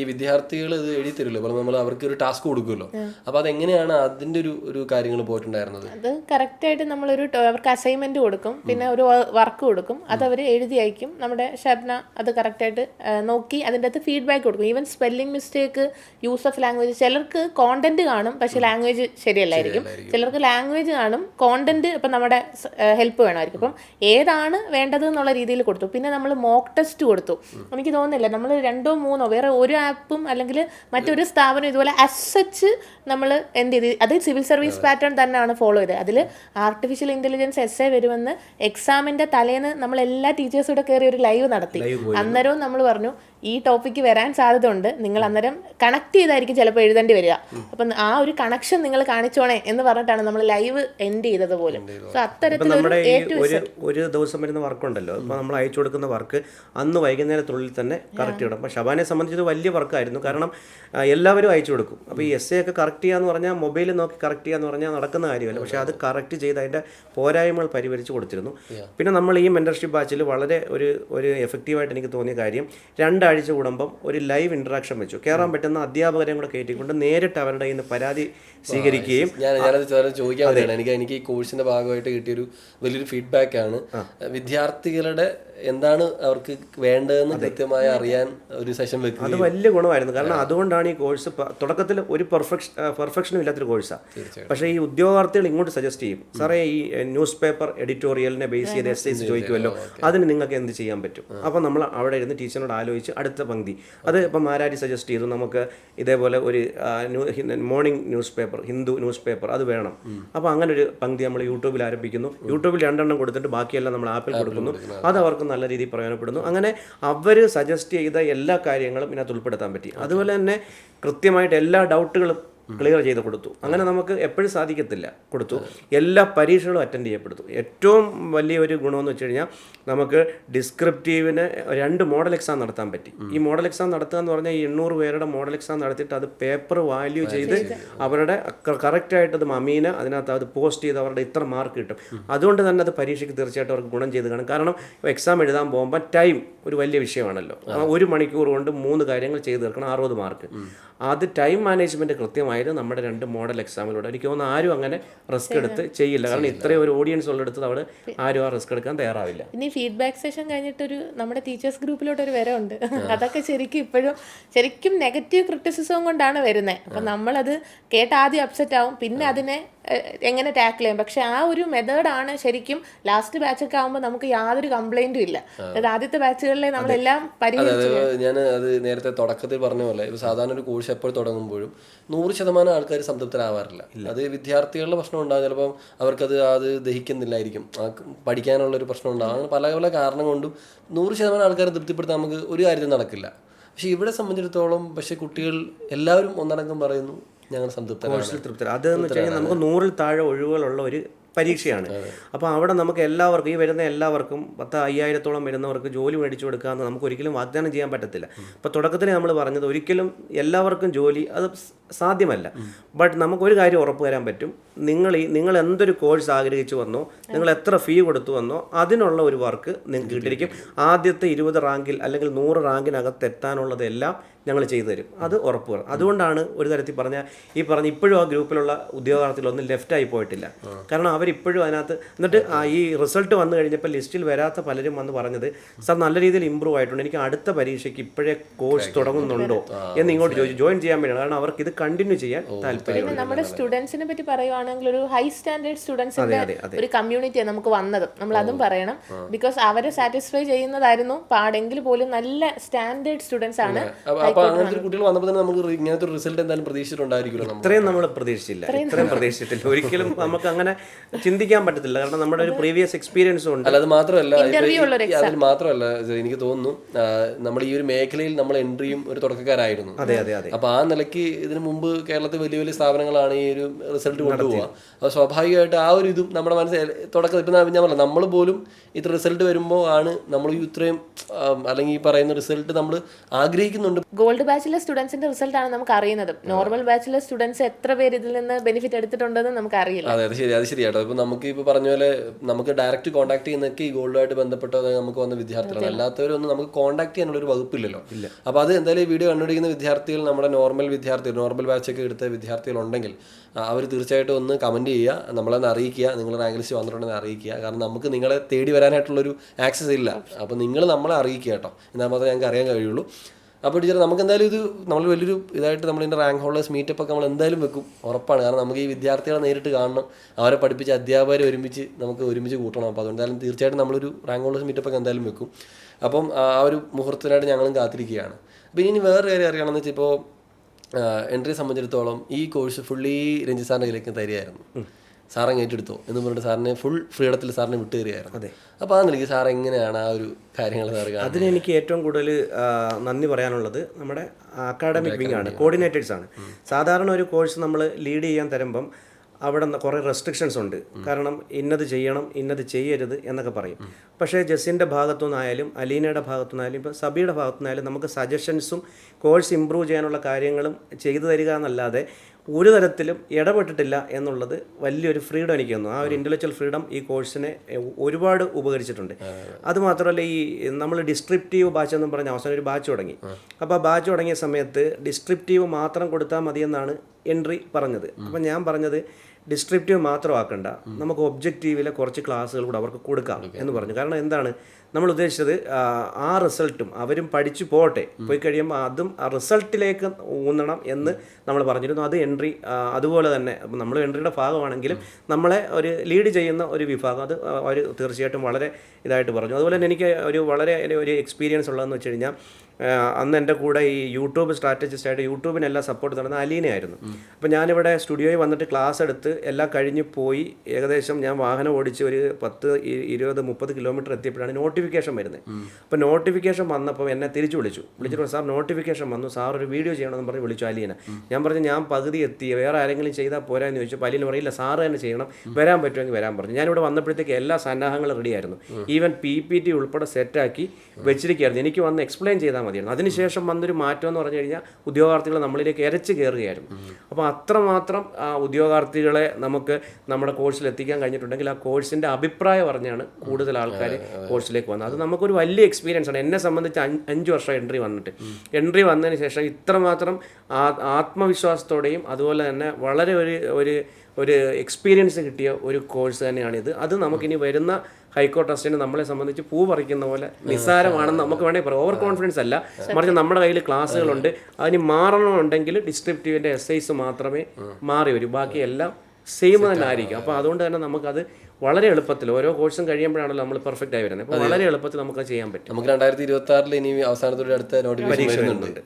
ഈ വിദ്യാർത്ഥികൾ ഇത് എഴുതി തരുമല്ലോ അപ്പോൾ നമ്മൾ അവർക്ക് ഒരു ടാസ്ക് കൊടുക്കുമല്ലോ അപ്പൊ അതെങ്ങനെയാണ് അതിന്റെ ഒരു ഒരു കാര്യങ്ങൾ പോയിട്ടുണ്ടായിരുന്നത്? അത് കറക്റ്റായിട്ട് നമ്മളൊരു അവർക്ക് അസൈൻമെന്റ് കൊടുക്കും. പിന്നെ ഒരു വർക്ക് കൊടുക്കും. അത് അവർ എഴുതി അയക്കും. നമ്മുടെ ഷബ്ന അത് കറക്റ്റായിട്ട് നോക്കി അതിന്റെ അകത്ത് ഫീഡ്ബാക്ക് കൊടുക്കും. Even spelling mistake use of language ചിലർക്ക് കോണ്ടന്റ് കാണും പക്ഷെ ലാംഗ്വേജ് ശരിയല്ലായിരിക്കും ചിലർക്ക് ലാംഗ്വേജ് കാണും കോണ്ടന്റ് ഇപ്പം നമ്മുടെ ഹെൽപ്പ് വേണമായിരിക്കും. അപ്പം ഏതാണ് വേണ്ടത് എന്നുള്ള രീതിയിൽ കൊടുത്തു. പിന്നെ നമ്മൾ മോക്ക് ടെസ്റ്റ് കൊടുത്തു. എനിക്ക് തോന്നുന്നില്ല. നമ്മൾ രണ്ടോ മൂന്നോ വേറെ ഒരു ആപ്പും അല്ലെങ്കിൽ മറ്റൊരു സ്ഥാപനം ഇതുപോലെ അസച്ച് നമ്മൾ എന്ത് ചെയ്ത് അത് സിവിൽ സർവീസ് പാറ്റേൺ തന്നെയാണ് ഫോളോ ചെയ്തത്. അതിൽ ആർട്ടിഫിഷ്യൽ ഇന്റലിജൻസ് എസ് എ വരുമെന്ന് എക്സാമിന്റെ തലേന്ന് നമ്മൾ എല്ലാ ടീച്ചേഴ്സും കൂടെ കയറി ഒരു ലൈവ് നടത്തി. അന്നേരവും നമ്മൾ പറഞ്ഞു ഈ ടോപ്പിക്ക് വരാൻ സാധ്യത ഉണ്ട് നിങ്ങൾ അന്നേരം കണക്ട് ചെയ്തായിരിക്കും ചിലപ്പോൾ എഴുതേണ്ടി വരിക. അപ്പം ആ ഒരു കണക്ഷൻ നിങ്ങൾ കാണിച്ചോണേ എന്ന് പറഞ്ഞിട്ടാണ് നമ്മൾ ലൈവ് എൻഡ് ചെയ്തത് പോലും. സോ ഏറ്റവും ഒരു ഒരു ദിവസം വരുന്ന വർക്ക് ഉണ്ടല്ലോ. ഇപ്പോൾ നമ്മൾ അയച്ചു കൊടുക്കുന്ന വർക്ക് അന്ന് വൈകുന്നേരത്തുള്ളിൽ തന്നെ കറക്റ്റ് ചെയ്യണം. അപ്പോൾ ഷബാനെ സംബന്ധിച്ചത് വലിയ വർക്കായിരുന്നു കാരണം എല്ലാവരും അയച്ചു കൊടുക്കും. അപ്പോൾ ഈ എസ് എ ഒക്കെ കറക്റ്റ് ചെയ്യാന്ന് പറഞ്ഞാൽ മൊബൈലിൽ നോക്കി കറക്റ്റ് ചെയ്യാന്ന് പറഞ്ഞാൽ നടക്കുന്ന കാര്യമല്ല. പക്ഷേ അത് കറക്റ്റ് ചെയ്ത് അതിന്റെ പോരായ്മകൾ പരിഹരിച്ച് കൊടുത്തിരുന്നു. പിന്നെ നമ്മൾ ഈ മെന്റർഷിപ്പ് ബാച്ചിൽ വളരെ ഒരു ഒരു എഫക്റ്റീവായിട്ട് എനിക്ക് തോന്നിയ കാര്യം രണ്ടാഴ്ച കൂടുമ്പം ഒരു ലൈവ് ഇൻട്രാക്ഷൻ വെച്ചു. കയറാൻ പറ്റുന്ന അധ്യാപകരെയും കൂടെ കയറ്റിക്കൊണ്ട് നേരിട്ട് അവരുടെ കയ്യിൽ നിന്ന് പരാതി സ്വീകരിക്കുകയും ഞാൻ ഞാനത് ചോദിക്കാൻ വേണ്ടിയാണ് എനിക്ക് എനിക്ക് ഈ കോഴ്സിന്റെ ഭാഗമായിട്ട് കിട്ടിയൊരു വലിയൊരു ഫീഡ്ബാക്ക് ആണ്. വിദ്യാർത്ഥികളുടെ എന്താണ് അവർക്ക് വേണ്ടതെന്ന് കൃത്യമായി അറിയാൻ ഒരു സെഷൻ വെക്കുക അത് വലിയ ഗുണമായിരുന്നു. കാരണം അതുകൊണ്ടാണ് ഈ കോഴ്സ് തുടക്കത്തിൽ ഒരു പെർഫെക്ഷൻ പെർഫെക്ഷനും ഇല്ലാത്തൊരു കോഴ്സാണ് പക്ഷേ ഈ ഉദ്യോഗാർത്ഥികൾ ഇങ്ങോട്ട് സജസ്റ്റ് ചെയ്യും. സാറേ ഈ ന്യൂസ് പേപ്പർ എഡിറ്റോറിയലിനെ ബേസ് ചെയ്ത് എസ് ചോദിക്കുമല്ലോ. അതിന് നിങ്ങൾക്ക് എന്ത് ചെയ്യാൻ പറ്റും? അപ്പോൾ നമ്മൾ അവിടെ ഇരുന്ന് ടീച്ചറിനോട് ആലോചിച്ച് അടുത്ത പങ്ക്തി. അത് ഇപ്പം മാരാരി സജസ്റ്റ് ചെയ്തു? നമുക്ക് ഇതേപോലെ ഒരു morning newspaper Hindu newspaper അത് വേണം. അപ്പോൾ അങ്ങനെ ഒരു പങ്ക്തി നമ്മൾ യൂട്യൂബിൽ ആരംഭിക്കുന്നു. യൂട്യൂബിൽ രണ്ടെണ്ണം കൊടുത്തിട്ട് ബാക്കിയെല്ലാം നമ്മൾ ആപ്പിൽ കൊടുക്കുന്നു. അത് അവർക്ക് നല്ല രീതിയിൽ പ്രയോജനപ്പെടുന്നു. അങ്ങനെ അവർ സജസ്റ്റ് ചെയ്ത എല്ലാ കാര്യങ്ങളും ഇതിനകത്ത് ഉൾപ്പെടുത്താൻ പറ്റി. അതുപോലെ തന്നെ കൃത്യമായിട്ട് എല്ലാ ഡൗട്ടുകളും ക്ലിയർ ചെയ്ത് കൊടുത്തു. അങ്ങനെ നമുക്ക് എപ്പോഴും സാധിക്കത്തില്ല. കൊടുത്തു. എല്ലാ പരീക്ഷകളും അറ്റൻഡ് ചെയ്യപ്പെടുത്തു. ഏറ്റവും വലിയ ഒരു ഗുണമെന്ന് വെച്ച് കഴിഞ്ഞാൽ നമുക്ക് ഡിസ്ക്രിപ്റ്റീവിന് രണ്ട് മോഡൽ എക്സാം നടത്താൻ പറ്റി. ഈ മോഡൽ എക്സാം നടത്തുക എന്ന് പറഞ്ഞാൽ ഈ എണ്ണൂറ് പേരുടെ മോഡൽ എക്സാം നടത്തിയിട്ട് അത് പേപ്പർ വാല്യൂ ചെയ്ത് അവരുടെ കറക്റ്റായിട്ട് അത് മമീന അതിനകത്ത് അത് പോസ്റ്റ് ചെയ്ത് അവരുടെ ഇത്ര മാർക്ക് കിട്ടും. അതുകൊണ്ട് തന്നെ അത് പരീക്ഷയ്ക്ക് തീർച്ചയായിട്ടും അവർക്ക് ഗുണം ചെയ്ത് കാണും. കാരണം എക്സാം എഴുതാൻ പോകുമ്പോൾ ടൈം ഒരു വലിയ വിഷയമാണല്ലോ. ഒരു മണിക്കൂർ കൊണ്ട് മൂന്ന് കാര്യങ്ങൾ ചെയ്ത് തീർക്കണം. അറുപത് മാർക്ക് അത് ടൈം മാനേജ്മെന്റ് കൃത്യമായിട്ട് നമ്മുടെ രണ്ട് മോഡൽ എക്സാമിലൂടെ എനിക്ക് തോന്നുന്നു ആരും അങ്ങനെ റിസ്ക് എടുത്ത് ചെയ്യില്ല. കാരണം ഇത്രയും ഒരു ഓഡിയൻസ് ഉള്ളിടത്ത് അവിടെ ആരും ആ റിസ്ക് എടുക്കാൻ തയ്യാറാവില്ല. ഇനി ഫീഡ്ബാക്ക് സെഷൻ കഴിഞ്ഞിട്ടൊരു നമ്മുടെ ടീച്ചേഴ്സ് ഗ്രൂപ്പിലോട്ട് ഒരു വരവുണ്ട്. അതൊക്കെ ശരിക്കും ഇപ്പോഴും ശരിക്കും നെഗറ്റീവ് ക്രിറ്റിസിസവും കൊണ്ടാണ് വരുന്നത് അപ്പം നമ്മളത് കേട്ട് ആദ്യം അപ്സെറ്റ് ആവും. പിന്നെ അതിനെ എങ്ങനെ ടാക്കിൾ ചെയ്യാം? പക്ഷെ ആ ഒരു മെത്തേഡാണ് ശരിക്കും ലാസ്റ്റ് ബാച്ചൊക്കെ ആകുമ്പോൾ നമുക്ക് യാതൊരു കംപ്ലൈന്റും ഇല്ല. അതായത് ആദ്യത്തെ ബാച്ചുകളിലെ നമ്മളെല്ലാം ഞാൻ അത് നേരത്തെ തുടക്കത്തിൽ പറഞ്ഞ പോലെ ഇപ്പോൾ സാധാരണ ഒരു കോഴ്സ് എപ്പോൾ തുടങ്ങുമ്പോഴും നൂറ് ശതമാനം ആൾക്കാർ സംതൃപ്തരാവാറില്ല. അത് വിദ്യാർത്ഥികളുടെ പ്രശ്നം ഉണ്ടാകും ചിലപ്പം അവർക്കത് അത് ദഹിക്കുന്നില്ലായിരിക്കും. പഠിക്കാനുള്ള ഒരു പ്രശ്നം ഉണ്ടാകും അങ്ങനെ പല പല കാരണം കൊണ്ടും നൂറ് ശതമാനം ആൾക്കാരെ തൃപ്തിപ്പെടുത്താൻ നമുക്ക് ഒരു കാര്യത്തിൽ നടക്കില്ല. പക്ഷെ ഇവിടെ സംബന്ധിച്ചിടത്തോളം പക്ഷെ കുട്ടികൾ എല്ലാവരും ഒന്നടങ്കം പറയുന്നു ഞങ്ങൾ സംതൃപ്തരാണ്. കോഴ്സിൽ തൃപ്തർ അത് വെച്ച് കഴിഞ്ഞാൽ നമുക്ക് നൂറിൽ താഴെ ഒഴിവുകളുള്ള ഒരു പരീക്ഷയാണ്. അപ്പോൾ അവിടെ നമുക്ക് എല്ലാവർക്കും ഈ വരുന്ന എല്ലാവർക്കും പത്ത് അയ്യായിരത്തോളം വരുന്നവർക്ക് ജോലി മേടിച്ചു കൊടുക്കാമെന്ന് നമുക്ക് ഒരിക്കലും വാഗ്ദാനം ചെയ്യാൻ പറ്റത്തില്ല. അപ്പോൾ തുടക്കത്തിൽ നമ്മൾ പറഞ്ഞത് ഒരിക്കലും എല്ലാവർക്കും ജോലി അത് സാധ്യമല്ല. ബട്ട് നമുക്കൊരു കാര്യം ഉറപ്പ് തരാൻ പറ്റും. നിങ്ങൾ ഈ നിങ്ങൾ എന്തൊരു കോഴ്സ് ആഗ്രഹിച്ചു വന്നോ നിങ്ങൾ എത്ര ഫീ കൊടുത്തു വന്നോ അതിനുള്ള ഒരു വർക്ക് നിങ്ങൾക്ക് കിട്ടിയിരിക്കും. ആദ്യത്തെ ഇരുപത് റാങ്കിൽ അല്ലെങ്കിൽ നൂറ് റാങ്കിനകത്ത് എത്താനുള്ളതെല്ലാം ഞങ്ങൾ ചെയ്തു തരും. അത് ഉറപ്പ് പറയും അതുകൊണ്ടാണ് ഒരു തരത്തിൽ പറഞ്ഞ ഈ പറഞ്ഞ ഇപ്പോഴും ആ ഗ്രൂപ്പിലുള്ള ഉദ്യോഗാർത്ഥികളൊന്നും ലെഫ്റ്റായി പോയിട്ടില്ല. കാരണം അവരിപ്പോഴും അതിനകത്ത് എന്നിട്ട് ഈ റിസൾട്ട് വന്നു കഴിഞ്ഞപ്പോൾ ലിസ്റ്റിൽ വരാത്ത പലരും വന്ന് പറഞ്ഞത് സാർ നല്ല രീതിയിൽ ഇമ്പ്രൂവ് ആയിട്ടുണ്ട്. എനിക്ക് അടുത്ത പരീക്ഷയ്ക്ക് ഇപ്പോഴേ കോഴ്സ് തുടങ്ങുന്നുണ്ടോ എന്ന് ഇങ്ങോട്ട് ചോദിച്ചു. ജോയിൻ ചെയ്യാൻ വേണ്ടിയാണ് കാരണം അവർക്ക് ഇത് കണ്ടിന്യൂ ചെയ്യാൻ താല്പര്യം നമ്മുടെ സ്റ്റുഡൻസിനെ പറ്റി പറയുവാണെങ്കിൽ ഒരു ഹൈ സ്റ്റാൻഡേർഡ് സ്റ്റുഡൻസിന്റെ അതെ. ഒരു കമ്മ്യൂണിറ്റിയാണ് നമുക്ക് വന്നത്. നമ്മൾ അതും പറയണം. ബിക്കോസ് അവരെ സാറ്റിസ്ഫൈ ചെയ്യുന്നതായിരുന്നു. പാടെങ്കിൽ പോലും നല്ല സ്റ്റാൻഡേർഡ് സ്റ്റുഡൻസ് ആണ് അപ്പൊ അങ്ങനത്തെ ഒരു കുട്ടികൾ വന്നപ്പോൾ തന്നെ നമുക്ക് ഇങ്ങനത്തെ ഒരു റിസൾട്ട് എന്തായാലും പ്രതീക്ഷിച്ചിട്ടുണ്ടായിരിക്കുമല്ലോ ഇത്രയും നമ്മൾ പ്രതീക്ഷിച്ചില്ല. ഇത്രയും പ്രതീക്ഷിച്ചിട്ടില്ല. ഒരിക്കലും നമുക്ക് അങ്ങനെ ചിന്തിക്കാൻ പറ്റത്തില്ല. കാരണം നമ്മുടെ ഒരു പ്രീവിയസ് എക്സ്പീരിയൻസ് ഉണ്ട്. അല്ല അത് മാത്രമല്ല അതിൽ മാത്രമല്ല എനിക്ക് തോന്നുന്നു നമ്മൾ ഈ ഒരു മേഖലയിൽ നമ്മൾ എൻട്രിയും ഒരു തുടക്കക്കാരായിരുന്നു. അതെ അതെ അതെ. അപ്പൊ ആ നിലയ്ക്ക് ഇതിനു മുമ്പ് കേരളത്തിൽ വലിയ വലിയ സ്ഥാപനങ്ങളാണ് ഈ ഒരു റിസൾട്ട് കൊണ്ടുപോകുക അപ്പോൾ സ്വാഭാവികമായിട്ട് ആ ഒരു ഇതും നമ്മുടെ മനസ്സിൽ തുടക്കം ഇപ്പം ഞാൻ പറഞ്ഞു നമ്മൾ പോലും ഇത്ര റിസൾട്ട് വരുമ്പോൾ ആണ് നമ്മൾ ഈ ഇത്രയും അല്ലെങ്കിൽ ഈ പറയുന്ന റിസൾട്ട് നമ്മൾ ആഗ്രഹിക്കുന്നുണ്ട്. ഗോൾഡ് ബാച്ചിലെ സ്റ്റുഡൻസിന്റെ റിസൾട്ട് ആണ് നമുക്ക് അറിയുന്നത് നോർമൽ ബാച്ചിലെ സ്റ്റുഡൻസ് എത്ര പേര് ഇതിൽ നിന്ന് ബെനിഫിറ്റ് എടുത്തിട്ടുണ്ടെന്ന് നമുക്ക് അറിയില്ല അതെ അത് ശരി അത് ശരിയാട്ടോ. ഇപ്പൊ നമുക്ക് ഇപ്പൊ പറഞ്ഞ പോലെ നമുക്ക് ഡയറക്റ്റ് കോൺടാക്ട് ചെയ്യുന്നൊക്കെ ഈ ഗോൾഡുമായിട്ട് ബന്ധപ്പെട്ട നമുക്ക് വന്ന വിദ്യാർത്ഥികളാണ്. അല്ലാത്തവരൊന്നും നമുക്ക് കോൺടാക്ട് ചെയ്യാനുള്ള ഒരു വകുപ്പില്ലല്ലോ അപ്പൊ അത് എന്തായാലും ഈ വീഡിയോ കണ്ടുപിടിക്കുന്ന വിദ്യാർത്ഥികൾ നമ്മുടെ നോർമൽ വിദ്യാർത്ഥികൾ നോർമൽ ബാച്ച് ഒക്കെ എടുത്ത വിദ്യാർത്ഥികൾ ഉണ്ടെങ്കിൽ അവർ തീർച്ചയായിട്ടും ഒന്ന് കമന്റ് ചെയ്യുക നമ്മളൊന്ന് അറിയിക്കുക നിങ്ങൾ റാങ്ക് ലിസ്റ്റ് വന്നിട്ടുണ്ടെന്ന് അറിയിക്കുക. കാരണം നമുക്ക് നിങ്ങളെ തേടി വരാനായിട്ടുള്ളൊരു ആക്സസ് ഇല്ല. അപ്പോൾ നിങ്ങൾ നമ്മളെ അറിയിക്കുക കേട്ടോ. എന്നാൽ മാത്രമേ ഞങ്ങൾക്ക് അറിയാൻ കഴിയുള്ളൂ. അപ്പോൾ ടീച്ചർ നമുക്ക് എന്തായാലും ഇത് നമ്മൾ വലിയൊരു ഇതായിട്ട് നമ്മൾ ഇതിന്റെ റാങ്ക് ഹോൾഡേഴ്സ് മീറ്റപ്പ് ഒക്കെ നമ്മൾ എന്തായാലും വെക്കും. ഉറപ്പാണ്. കാരണം നമുക്ക് ഈ വിദ്യാർത്ഥികളെ നേരിട്ട് കാണണം. അവരെ പഠിപ്പിച്ച് അധ്യാപകരെ ഒരുമിച്ച് നമുക്ക് ഒരുമിച്ച് കൂട്ടണം. അപ്പോൾ അതുകൊണ്ട് എന്തായാലും തീർച്ചയായിട്ടും നമ്മളൊരു റാങ്ക് ഹോൾഡേഴ്സ് മീറ്റപ്പ് ഒക്കെ എന്തായാലും വെക്കും. അപ്പം ആ ഒരു മുഹൂർത്തത്തിനായിട്ട് ഞങ്ങളും കാത്തിരിക്കുകയാണ്. അപ്പോൾ ഇനി വേറെ കാര്യം അറിയണമെന്ന് വെച്ചാൽ ഇപ്പോൾ എൻട്രിയെ സംബന്ധിച്ചിടത്തോളം ഈ കോഴ്സ് ഫുള്ളി രഞ്ജിത് സാറിന്റെ കയ്യിലേക്ക് തരികയായിരുന്നു. സാറ് ഏറ്റെടുത്തു എന്ന് പറഞ്ഞിട്ട് സാറിനെ ഫുൾ ഫ്രീഡത്തിൽ സാറിനെ വിട്ടു അതെ. അപ്പോൾ ആ നിലയ്ക്ക് സാർ എങ്ങനെയാണ് ആ ഒരു കാര്യങ്ങൾ സാർ അതിന് എനിക്ക് ഏറ്റവും കൂടുതൽ നന്ദി പറയാനുള്ളത് നമ്മുടെ അക്കാഡമിക് വിങ് ആണ് കോർഡിനേറ്റേഴ്സ് ആണ്. സാധാരണ ഒരു കോഴ്സ് നമ്മൾ ലീഡ് ചെയ്യാൻ തരുമ്പം അവിടെ കുറേ റെസ്ട്രിക്ഷൻസ് ഉണ്ട്. കാരണം ഇന്നത് ചെയ്യണം ഇന്നത് ചെയ്യരുത് എന്നൊക്കെ പറയും. പക്ഷേ ജസ്സിന്റെ ഭാഗത്തു നിന്നായാലും അലീനയുടെ ഭാഗത്തു നിന്നായാലും ഇപ്പോൾ സബിയുടെ ഭാഗത്തു നിന്നായാലും നമുക്ക് സജഷൻസും കോഴ്സ് ഇമ്പ്രൂവ് ചെയ്യാനുള്ള കാര്യങ്ങളും ചെയ്തു തരിക എന്നല്ലാതെ ഒരു തരത്തിലും ഇടപെട്ടിട്ടില്ല എന്നുള്ളത് വലിയൊരു ഫ്രീഡം എനിക്ക് തന്നു ആ ഒരു ഇന്റലക്ച്വൽ ഫ്രീഡം ഈ കോഴ്സിനെ ഒരുപാട് ഉപകരിച്ചിട്ടുണ്ട്. അതുമാത്രമല്ല ഈ നമ്മൾ ഡിസ്ക്രിപ്റ്റീവ് ബാച്ച് എന്ന് പറഞ്ഞ അവസാനം ഒരു ബാച്ച് തുടങ്ങി. അപ്പോൾ ആ ബാച്ച് തുടങ്ങിയ സമയത്ത് ഡിസ്ക്രിപ്റ്റീവ് മാത്രം കൊടുത്താൽ മതിയെന്നാണ് എൻട്രി പറഞ്ഞത്. അപ്പം ഞാൻ പറഞ്ഞത് ഡിസ്ക്രിപ്റ്റീവ് മാത്രമാക്കണ്ട. നമുക്ക് ഒബ്ജക്റ്റീവിലെ കുറച്ച് ക്ലാസ്സുകൾ കൂടെ അവർക്ക് കൊടുക്കാം. എന്ന് പറഞ്ഞു. കാരണം എന്താണ്? നമ്മൾ ഉദ്ദേശിച്ചത് ആ, റിസൾട്ടും അവരും പഠിച്ചു പോട്ടെ പോയി കഴിയുമ്പോൾ അതും ആ റിസൾട്ടിലേക്ക് ഊന്നണം എന്ന് നമ്മൾ പറഞ്ഞിരുന്നു. അത് എൻട്രി അതുപോലെ തന്നെ നമ്മൾ എൻട്രിയുടെ ഭാഗമാണെങ്കിലും നമ്മളെ ഒരു ലീഡ് ചെയ്യുന്ന ഒരു വിഭാഗം. അത് അവർ തീർച്ചയായിട്ടും വളരെ ഇതായിട്ട് പറഞ്ഞു. അതുപോലെ തന്നെ എനിക്ക് ഒരു വളരെ ഒരു എക്സ്പീരിയൻസ് ഉള്ളതെന്ന് വെച്ച് കഴിഞ്ഞാൽ അന്ന് എന്റെ കൂടെ ഈ യൂട്യൂബ് സ്ട്രാറ്റജിസ്റ്റ് ആയിട്ട് യൂട്യൂബിനെല്ലാം സപ്പോർട്ട് തരുന്ന അലീനയായിരുന്നു അപ്പോൾ ഞാനിവിടെ സ്റ്റുഡിയോയിൽ വന്നിട്ട് ക്ലാസ് എടുത്ത് എല്ലാം കഴിഞ്ഞ് പോയി ഏകദേശം ഞാൻ വാഹനം ഓടിച്ച് ഒരു പത്ത് ഇരുപത് മുപ്പത് കിലോമീറ്റർ എത്തിയപ്പോഴാണ് നോട്ടിഫിക്കേഷൻ വരുന്നത് അപ്പോൾ നോട്ടിഫിക്കേഷൻ വന്നപ്പോൾ എന്നെ തിരിച്ചു വിളിച്ചു. വിളിച്ചിട്ട് സാർ നോട്ടിഫിക്കേഷൻ വന്നു. സാർ ഒരു വീഡിയോ ചെയ്യണമെന്ന് പറഞ്ഞ് വിളിച്ചു അലീനെ. ഞാൻ പറഞ്ഞു ഞാൻ പകുതി എത്തി. വേറെ ആരെങ്കിലും ചെയ്താൽ പോരാന്ന് ചോദിച്ചു. അലീന പറയില്ല സാറ് തന്നെ ചെയ്യണം. വരാൻ പറ്റുമെങ്കിൽ വരാൻ പറഞ്ഞു. ഞാനിവിടെ വന്നപ്പോഴത്തേക്ക് എല്ലാ സന്നാഹങ്ങളും റെഡിയായിരുന്നു ഈവൻ പി പി ടി ഉൾപ്പെടെ സെറ്റാക്കി വെച്ചിരിക്കുകയായിരുന്നു. എനിക്ക് വന്ന് എക്സ്പ്ലെയിൻ ചെയ്താൽ മതിയായിരുന്നു. അതിനുശേഷം വന്നൊരു മാറ്റം എന്ന് പറഞ്ഞു കഴിഞ്ഞാൽ ഉദ്യോഗാർത്ഥികൾ നമ്മളിലേക്ക് എരച്ച് കയറുകയായിരുന്നു. അപ്പോൾ അത്രമാത്രം ആ, ഉദ്യോഗാർത്ഥികളെ നമുക്ക് നമ്മുടെ കോഴ്സിൽ എത്തിക്കാൻ കഴിഞ്ഞിട്ടുണ്ടെങ്കിൽ ആ കോഴ്സിന്റെ അഭിപ്രായം പറഞ്ഞാണ് കൂടുതൽ ആൾക്കാർ കോഴ്സിലേക്ക് വന്നത് അത് നമുക്കൊരു വലിയ എക്സ്പീരിയൻസ് ആണ്. എന്നെ സംബന്ധിച്ച് അഞ്ച് വർഷം എൻട്രി വന്നിട്ട്. എൻട്രി വന്നതിന് ശേഷം ഇത്രമാത്രം ആത്മവിശ്വാസത്തോടെയും അതുപോലെ തന്നെ വളരെ ഒരു ഒരു ഒരു എക്സ്പീരിയൻസ് കിട്ടിയ ഒരു കോഴ്സ് തന്നെയാണിത് അത് നമുക്കിനി വരുന്ന ഹൈക്കോർട്ട് ടെസ്റ്റിന് നമ്മളെ സംബന്ധിച്ച് പൂ പറിക്കുന്ന പോലെ നിസ്സാരമാണെന്ന് നമുക്ക് വേണമെങ്കിൽ പറയാം. ഓവർ കോൺഫിഡൻസ് അല്ല. മറിച്ച് നമ്മുടെ കയ്യിൽ ക്ലാസ്സുകളുണ്ട്. അതിന് മാറണമെന്നുണ്ടെങ്കിൽ ഡിസ്ക്രിപ്റ്റീവിന്റെ എസ് മാത്രമേ മാറി വരൂ. ബാക്കിയെല്ലാം സെയിം തന്നെ ആയിരിക്കും. അപ്പോൾ അതുകൊണ്ട് തന്നെ നമുക്കത് വളരെ എളുപ്പത്തിൽ ഓരോ കോഴ്സും കഴിയുമ്പോഴാണല്ലോ നമ്മൾ പെർഫെക്റ്റ് ആയി വരുന്നത്. അപ്പോൾ വളരെ എളുപ്പത്തിൽ നമുക്ക് ചെയ്യാൻ പറ്റും. നമുക്ക് രണ്ടായിരത്തി ഇരുപത്തി ആറിൽ ഇനി അവസാനത്തോടെ അടുത്ത നോട്ടിഫിക്കേഷൻ വരുന്നുണ്ട്.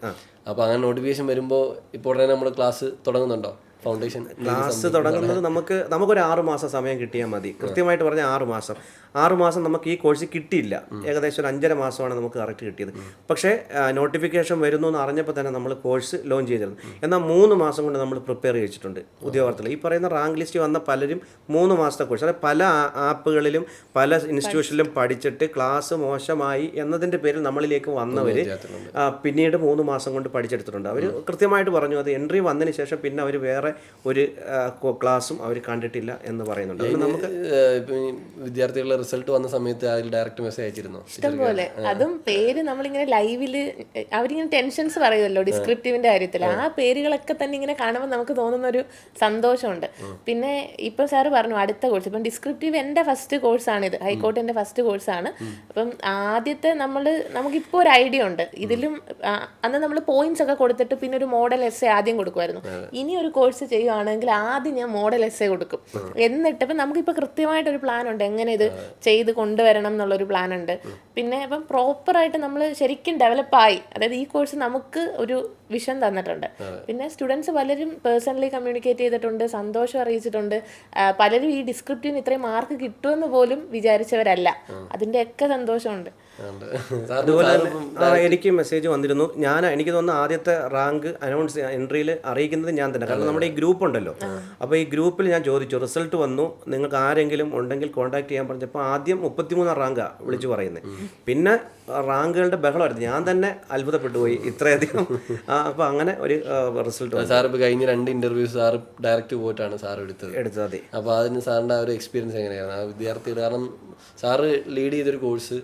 അപ്പോൾ അങ്ങനെ നോട്ടിഫിക്കേഷൻ വരുമ്പോൾ ഇപ്പോൾ ഉടനെ നമ്മൾ ക്ലാസ് തുടങ്ങുന്നുണ്ടോ? ഫൗണ്ടേഷൻ ക്ലാസ് തുടങ്ങുന്നത് നമുക്ക് നമുക്കൊരു ആറ് മാസം സമയം കിട്ടിയാൽ മതി. കൃത്യമായിട്ട് പറഞ്ഞാൽ ആറ് മാസം. ആറ് മാസം നമുക്ക് ഈ കോഴ്സ് കിട്ടിയില്ല. ഏകദേശം ഒരു അഞ്ചര മാസമാണ് നമുക്ക് കറക്റ്റ് കിട്ടിയത്. പക്ഷേ നോട്ടിഫിക്കേഷൻ വരുന്നു എന്ന് അറിഞ്ഞപ്പോൾ തന്നെ നമ്മൾ കോഴ്സ് ലോഞ്ച് ചെയ്തിരുന്നു. എന്നാൽ മൂന്ന് മാസം കൊണ്ട് നമ്മൾ പ്രിപ്പയർ ചെയ്തിട്ടുണ്ട് ഉദ്യോഗാർത്ഥികൾ ഈ പറയുന്ന റാങ്ക് ലിസ്റ്റ് വന്ന പലരും മൂന്ന് മാസത്തെ കോഴ്സ് അതായത് പല ആപ്പുകളിലും പല ഇൻസ്റ്റിറ്റ്യൂഷനിലും പഠിച്ചിട്ട് ക്ലാസ് മോശമായി എന്നതിന്റെ പേരിൽ നമ്മളിലേക്ക് വന്നവർ പിന്നീട് മൂന്ന് മാസം കൊണ്ട് പഠിച്ചെടുത്തിട്ടുണ്ട്. അവർ കൃത്യമായിട്ട് പറഞ്ഞു അത് എൻട്രി വന്നതിന് ശേഷം പിന്നെ അവർ വേറെ ഒരു ക്ലാസ്സും അവർ കണ്ടിട്ടില്ല എന്ന് പറയുന്നുണ്ട്. നമുക്ക് വിദ്യാർത്ഥികളുടെ റിസൾട്ട് വന്ന സമയത്ത് അതിൽ ഡയറക്റ്റ് മെസ്സേജ് അയച്ചിരുന്നു? ഇഷ്ടംപോലെ അതും പേര് നമ്മളിങ്ങനെ ലൈവിൽ അവരിങ്ങനെ ടെൻഷൻസ് പറയുമല്ലോ ഡിസ്ക്രിപ്റ്റീവിന്റെ കാര്യത്തിൽ ആ. പേരുകളൊക്കെ തന്നെ ഇങ്ങനെ കാണുമ്പോൾ നമുക്ക് തോന്നുന്ന ഒരു സന്തോഷമുണ്ട് പിന്നെ ഇപ്പൊ സാറ് പറഞ്ഞു അടുത്ത കോഴ്സ് ഇപ്പം ഡിസ്ക്രിപ്റ്റീവ് എന്റെ ഫസ്റ്റ് കോഴ്സാണിത് ഹൈക്കോർട്ടിന്റെ ഫസ്റ്റ് കോഴ്സ് ആണ്. അപ്പം ആദ്യത്തെ നമ്മൾ നമുക്കിപ്പോൾ ഒരു ഐഡിയ ഉണ്ട്. ഇതിലും അന്ന് നമ്മൾ പോയിന്റ്സ് ഒക്കെ കൊടുത്തിട്ട് പിന്നെ ഒരു മോഡൽ എസ് എ ആദ്യം കൊടുക്കുമായിരുന്നു. ഇനി ഒരു കോഴ്സ് ചെയ്യുവാണെങ്കിൽ ആദ്യം ഞാൻ മോഡൽ എസ് എ കൊടുക്കും. എന്നിട്ട് ഇപ്പം നമുക്കിപ്പോൾ കൃത്യമായിട്ടൊരു പ്ലാൻ ഉണ്ട് എങ്ങനെ ഇത് ചെയ്ത് കൊണ്ടുവരണം എന്നുള്ളൊരു പ്ലാൻ ഉണ്ട് പിന്നെ ഇപ്പം പ്രോപ്പറായിട്ട് നമ്മൾ ശരിക്കും ഡെവലപ്പായി. അതായത് ഈ കോഴ്സ് നമുക്ക് ഒരു വിഷൻ തന്നിട്ടുണ്ട്. പിന്നെ സ്റ്റുഡൻസ് പലരും പേഴ്സണലി കമ്മ്യൂണിക്കേറ്റ് ചെയ്തിട്ടുണ്ട് സന്തോഷം അറിയിച്ചിട്ടുണ്ട്. പലരും ഈ ഡിസ്ക്രിപ്റ്റീവിന് ഇത്രയും മാർക്ക് കിട്ടുമെന്ന് പോലും വിചാരിച്ചവരല്ല. അതിന്റെയൊക്കെ സന്തോഷമുണ്ട്. അതുപോലെ എനിക്ക് മെസ്സേജ് വന്നിരുന്നു. ഞാൻ എനിക്ക് തോന്നുന്നു ആദ്യത്തെ റാങ്ക് അനൗൺസ് എൻട്രിയിൽ അറിയിക്കുന്നത് ഞാൻ തന്നെ. കാരണം നമ്മുടെ ഈ ഗ്രൂപ്പ് ഉണ്ടല്ലോ. അപ്പോൾ ഈ ഗ്രൂപ്പിൽ ഞാൻ ചോദിച്ചു റിസൾട്ട് വന്നു. നിങ്ങൾക്ക് ആരെങ്കിലും ഉണ്ടെങ്കിൽ കോൺടാക്ട് ചെയ്യാൻ പറഞ്ഞപ്പോൾ ആദ്യം മുപ്പത്തിമൂന്നാം റാങ്കാണ് വിളിച്ചു പറയുന്നത് പിന്നെ റാങ്കുകളുടെ ബഹളമായിരുന്നു. ഞാൻ തന്നെ അത്ഭുതപ്പെട്ടു പോയി ഇത്രയധികം അപ്പോൾ അങ്ങനെ ഒരു റിസൾട്ട് സാർ ഇപ്പൊ കഴിഞ്ഞ രണ്ട് ഇന്റർവ്യൂസ് സാർ ഡയറക്റ്റ് പോയിട്ടാണ് സാർ എടുത്തത്. എടുത്തത് അതെ. അപ്പോൾ അതിന് സാറിന്റെ ആ ഒരു എക്സ്പീരിയൻസ് എങ്ങനെയാണ് ആ വിദ്യാർത്ഥികൾ കാരണം സാറ് ലീഡ് ചെയ്തൊരു കോഴ്സ്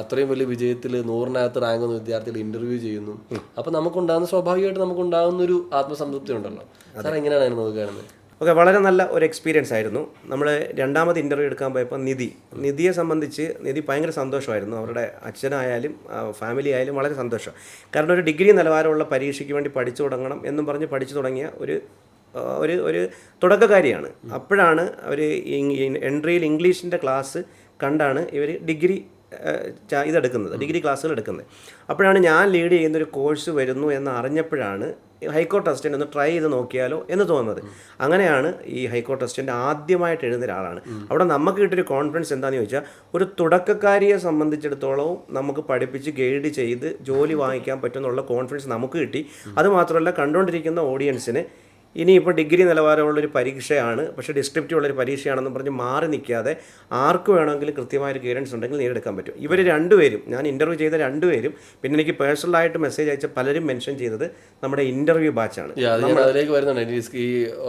അത്രയും വലിയ വിജയത്തിൽ നൂറിനകത്ത് റാങ്ക് വന്ന വിദ്യാർത്ഥികൾ ഇന്റർവ്യൂ ചെയ്യുന്നു. അപ്പൊ നമുക്കുണ്ടാകുന്ന സ്വാഭാവികമായിട്ട് നമുക്കുണ്ടാകുന്ന ഒരു ആത്മസംതൃപ്തി ഉണ്ടല്ലോ. സാർ എങ്ങനെയാണ് അതിനെ നോക്കുകയാണെന്ന് ഓക്കെ വളരെ നല്ല ഒരു എക്സ്പീരിയൻസ് ആയിരുന്നു. നമ്മൾ രണ്ടാമത് ഇന്റർവ്യൂ എടുക്കാൻ പോയപ്പോൾ നിധി നിധിയെ സംബന്ധിച്ച് നിധി ഭയങ്കര സന്തോഷമായിരുന്നു. അവരുടെ അച്ഛനായാലും ഫാമിലി ആയാലും വളരെ സന്തോഷം. കാരണം ഒരു ഡിഗ്രി നിലവാരമുള്ള പരീക്ഷയ്ക്ക് വേണ്ടി പഠിച്ചു തുടങ്ങണം എന്നും പറഞ്ഞ് പഠിച്ചു തുടങ്ങിയ ഒരു ഒരു ഒരു തുടക്കക്കാരിയാണ്. അപ്പോഴാണ് അവർ എൻട്രിയിൽ ഇംഗ്ലീഷിന്റെ ക്ലാസ് കണ്ടാണ് ഇവർ ഡിഗ്രി ഇതെടുക്കുന്നത് ഡിഗ്രി ക്ലാസ്സുകൾ എടുക്കുന്നത്. അപ്പോഴാണ് ഞാൻ ലീഡ് ചെയ്യുന്ന ഒരു കോഴ്സ് വരുന്നു എന്ന് അറിഞ്ഞപ്പോഴാണ് ഹൈക്കോർട്ട് അസിസ്റ്റന്റ് ഒന്ന് ട്രൈ ചെയ്ത് നോക്കിയാലോ എന്ന് തോന്നുന്നത്. അങ്ങനെയാണ് ഈ ഹൈക്കോർട്ട് അസിസ്റ്റന്റ് ആദ്യമായിട്ട് എഴുതുന്ന ഒരാളാണ്. അവിടെ നമുക്ക് കിട്ടിയൊരു കോൺഫിഡൻസ് എന്താണെന്ന് ചോദിച്ചാൽ ഒരു തുടക്കക്കാരിയെ സംബന്ധിച്ചിടത്തോളം നമുക്ക് പഠിപ്പിച്ച് ഗൈഡ് ചെയ്ത് ജോലി വാങ്ങിക്കാൻ പറ്റുമെന്നുള്ള കോൺഫിഡൻസ് നമുക്ക് കിട്ടി. അതുമാത്രമല്ല കണ്ടുകൊണ്ടിരിക്കുന്ന ഓഡിയൻസിന് ഇനിയിപ്പോൾ ഡിഗ്രി നിലവാരമുള്ളൊരു പരീക്ഷയാണ് പക്ഷേ ഡിസ്ക്രിപ്റ്റീവ് ഉള്ളൊരു പരീക്ഷയാണെന്ന് പറഞ്ഞ് മാറി നിൽക്കാതെ ആർക്ക് വേണമെങ്കിലും കൃത്യമായൊരു ഗൈഡൻസ് ഉണ്ടെങ്കിൽ നേടിയെടുക്കാൻ പറ്റും. ഇവർ രണ്ടുപേരും ഞാൻ ഇന്റർവ്യൂ ചെയ്ത രണ്ടുപേരും പിന്നെ എനിക്ക് പേഴ്സണലായിട്ട് മെസ്സേജ് അയച്ച പലരും മെൻഷൻ ചെയ്തത് നമ്മുടെ ഇന്റർവ്യൂ ബാച്ചാണ് അതിലേക്ക് വരുന്നുണ്ട്. ഈ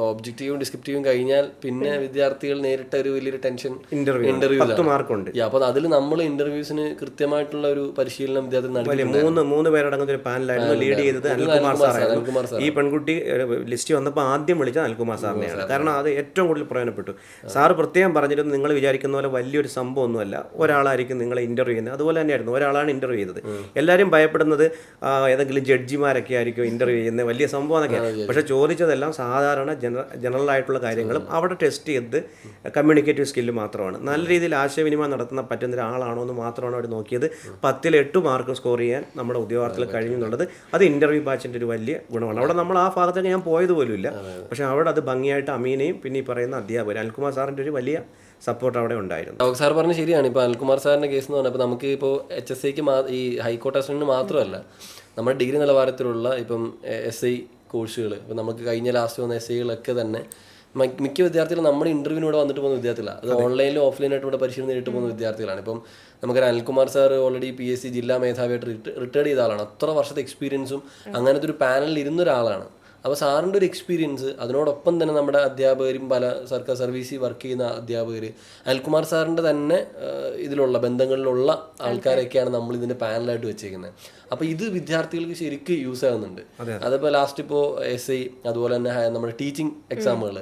ഒബ്ജക്റ്റീവും ഡിസ്ക്രിപ്റ്റീവും കഴിഞ്ഞാൽ പിന്നെ വിദ്യാർത്ഥികൾ നേരിട്ട ഒരു വലിയൊരു ടെൻഷൻ ഇന്റർവ്യൂ ഇന്റർവ്യൂ പത്ത് മാർക്കുണ്ട് അപ്പോൾ അതിൽ നമ്മൾ ഇന്റർവ്യൂസിന് കൃത്യമായിട്ടുള്ള ഒരു പരിശീലനം വിദ്യാർത്ഥി നടത്തി മൂന്ന് മൂന്ന് പേരടങ്ങുന്ന ഒരു പാനലായിരുന്നു ലീഡ് ചെയ്തത് അനിൽകുമാർ സാറായിരുന്നു. അനിൽകുമാർ സാർ. ഈ പെൺകുട്ടി ലിസ്റ്റ് വന്നപ്പോൾ ആദ്യം വിളിച്ചത് അനിൽകുമാർ സാറിനെയാണ്. കാരണം അത് ഏറ്റവും കൂടുതൽ പ്രയോജനപ്പെട്ടു. സാറ് പ്രത്യേകം പറഞ്ഞിരുന്നു നിങ്ങൾ വിചാരിക്കുന്ന പോലെ വലിയൊരു സംഭവമൊന്നുമല്ല. ഒരാളായിരിക്കും നിങ്ങളെ ഇന്റർവ്യൂ ചെയ്യുന്നത്. അതുപോലെ തന്നെയായിരുന്നു ഒരാളാണ് ഇന്റർവ്യൂ ചെയ്തത്. എല്ലാവരും ഭയപ്പെടുന്നത് ഏതെങ്കിലും ജഡ്ജിമാരൊക്കെ ആയിരിക്കും ഇന്റർവ്യൂ ചെയ്യുന്നത്. വലിയ സംഭവം എന്നൊക്കെയാണ് പക്ഷേ ചോദിച്ചതെല്ലാം സാധാരണ ജനറൽ ജനറൽ ആയിട്ടുള്ള കാര്യങ്ങളും അവിടെ ടെസ്റ്റ് ചെയ്ത് കമ്മ്യൂണിക്കേറ്റീവ് സ്കില്ല് മാത്രമാണ്. നല്ല രീതിയിൽ ആശയവിനിമയം നടത്തുന്ന പറ്റുന്ന ഒരാളാണോ എന്ന് മാത്രമാണ് അവർ നോക്കിയത്. പത്തിൽ എട്ട് മാർക്ക് സ്കോർ ചെയ്യാൻ നമ്മുടെ ഉദ്യോഗാർത്ഥികൾ കഴിഞ്ഞു എന്നുള്ളത് അത് ഇന്റർവ്യൂ ബാച്ചിന്റെ ഒരു വലിയ ഗുണമാണ്. അവിടെ നമ്മൾ ആ ഭാഗത്തേക്ക് ഞാൻ പോയത് പോലും ഇല്ല പക്ഷെ അവിടെ അത് ഭംഗിയായിട്ട് അമീനയും പിന്നെ ഈ പറയുന്ന അധ്യാപകർ അനിൽകുമാർ സാറിന്റെ ഒരു വലിയ സപ്പോർട്ട് അവിടെ ഉണ്ടായിരുന്നു. ഡോക്ടർ സാർ പറഞ്ഞ ശരിയാണ്. ഇപ്പോൾ അനിൽകുമാർ സാറിന്റെ കേസ് എന്ന് പറഞ്ഞാൽ ഇപ്പോൾ നമുക്ക് ഇപ്പോൾ എച്ച് എസ് സിക്ക് ഈ ഹൈക്കോർട്ട് അസിസ്റ്റന്റിന് മാത്രമല്ല നമ്മുടെ ഡിഗ്രി നിലവാരത്തിലുള്ള ഇപ്പം എസ് ഐ കോഴ്സുകൾ ഇപ്പം നമുക്ക് കഴിഞ്ഞ ലാസ്റ്റ് വന്ന എസ് ഐകളൊക്കെ തന്നെ മിക്ക വിദ്യാർത്ഥികളും നമ്മുടെ ഇന്റർവ്യൂവിനൂടെ വന്നിട്ട് പോകുന്ന വിദ്യാർത്ഥികളാണ് അത് ഓൺലൈനിലും ഓഫ്ലൈനായിട്ട് ഇവിടെ പരിശീലനം നേരിട്ട് പോകുന്ന വിദ്യാർത്ഥികളാണ്. ഇപ്പം നമുക്കൊരു Anilkumar sir already P S C ജില്ലാ മേധാവിയായിട്ട് റിട്ടയർഡ് ചെയ്ത ആളാണ്. അത്ര വർഷത്തെ എക്സ്പീരിയൻസും അങ്ങനത്തെ ഒരു പാനലിൽ ഇരുന്ന ഒരാളാണ്. അപ്പോൾ സാറിന്റെ ഒരു എക്സ്പീരിയൻസ് അതിനോടൊപ്പം തന്നെ നമ്മുടെ അധ്യാപകരും പല സർക്കാർ സർവീസിൽ വർക്ക് ചെയ്യുന്ന അധ്യാപകർ അൽകുമാർ സാറിന്റെ തന്നെ ഇതിലുള്ള ബന്ധങ്ങളിലുള്ള ആൾക്കാരൊക്കെയാണ് നമ്മൾ ഇതിന്റെ പാനലായിട്ട് വെച്ചേക്കുന്നത് അപ്പോൾ ഇത് വിദ്യാർത്ഥികൾക്ക് ശരിക്കും യൂസ് ആകുന്നുണ്ട് അതിപ്പോൾ ലാസ്റ്റ് ഇപ്പോ എസ് ഐ അതുപോലെ തന്നെ നമ്മുടെ ടീച്ചിങ് എക്സാമുകൾ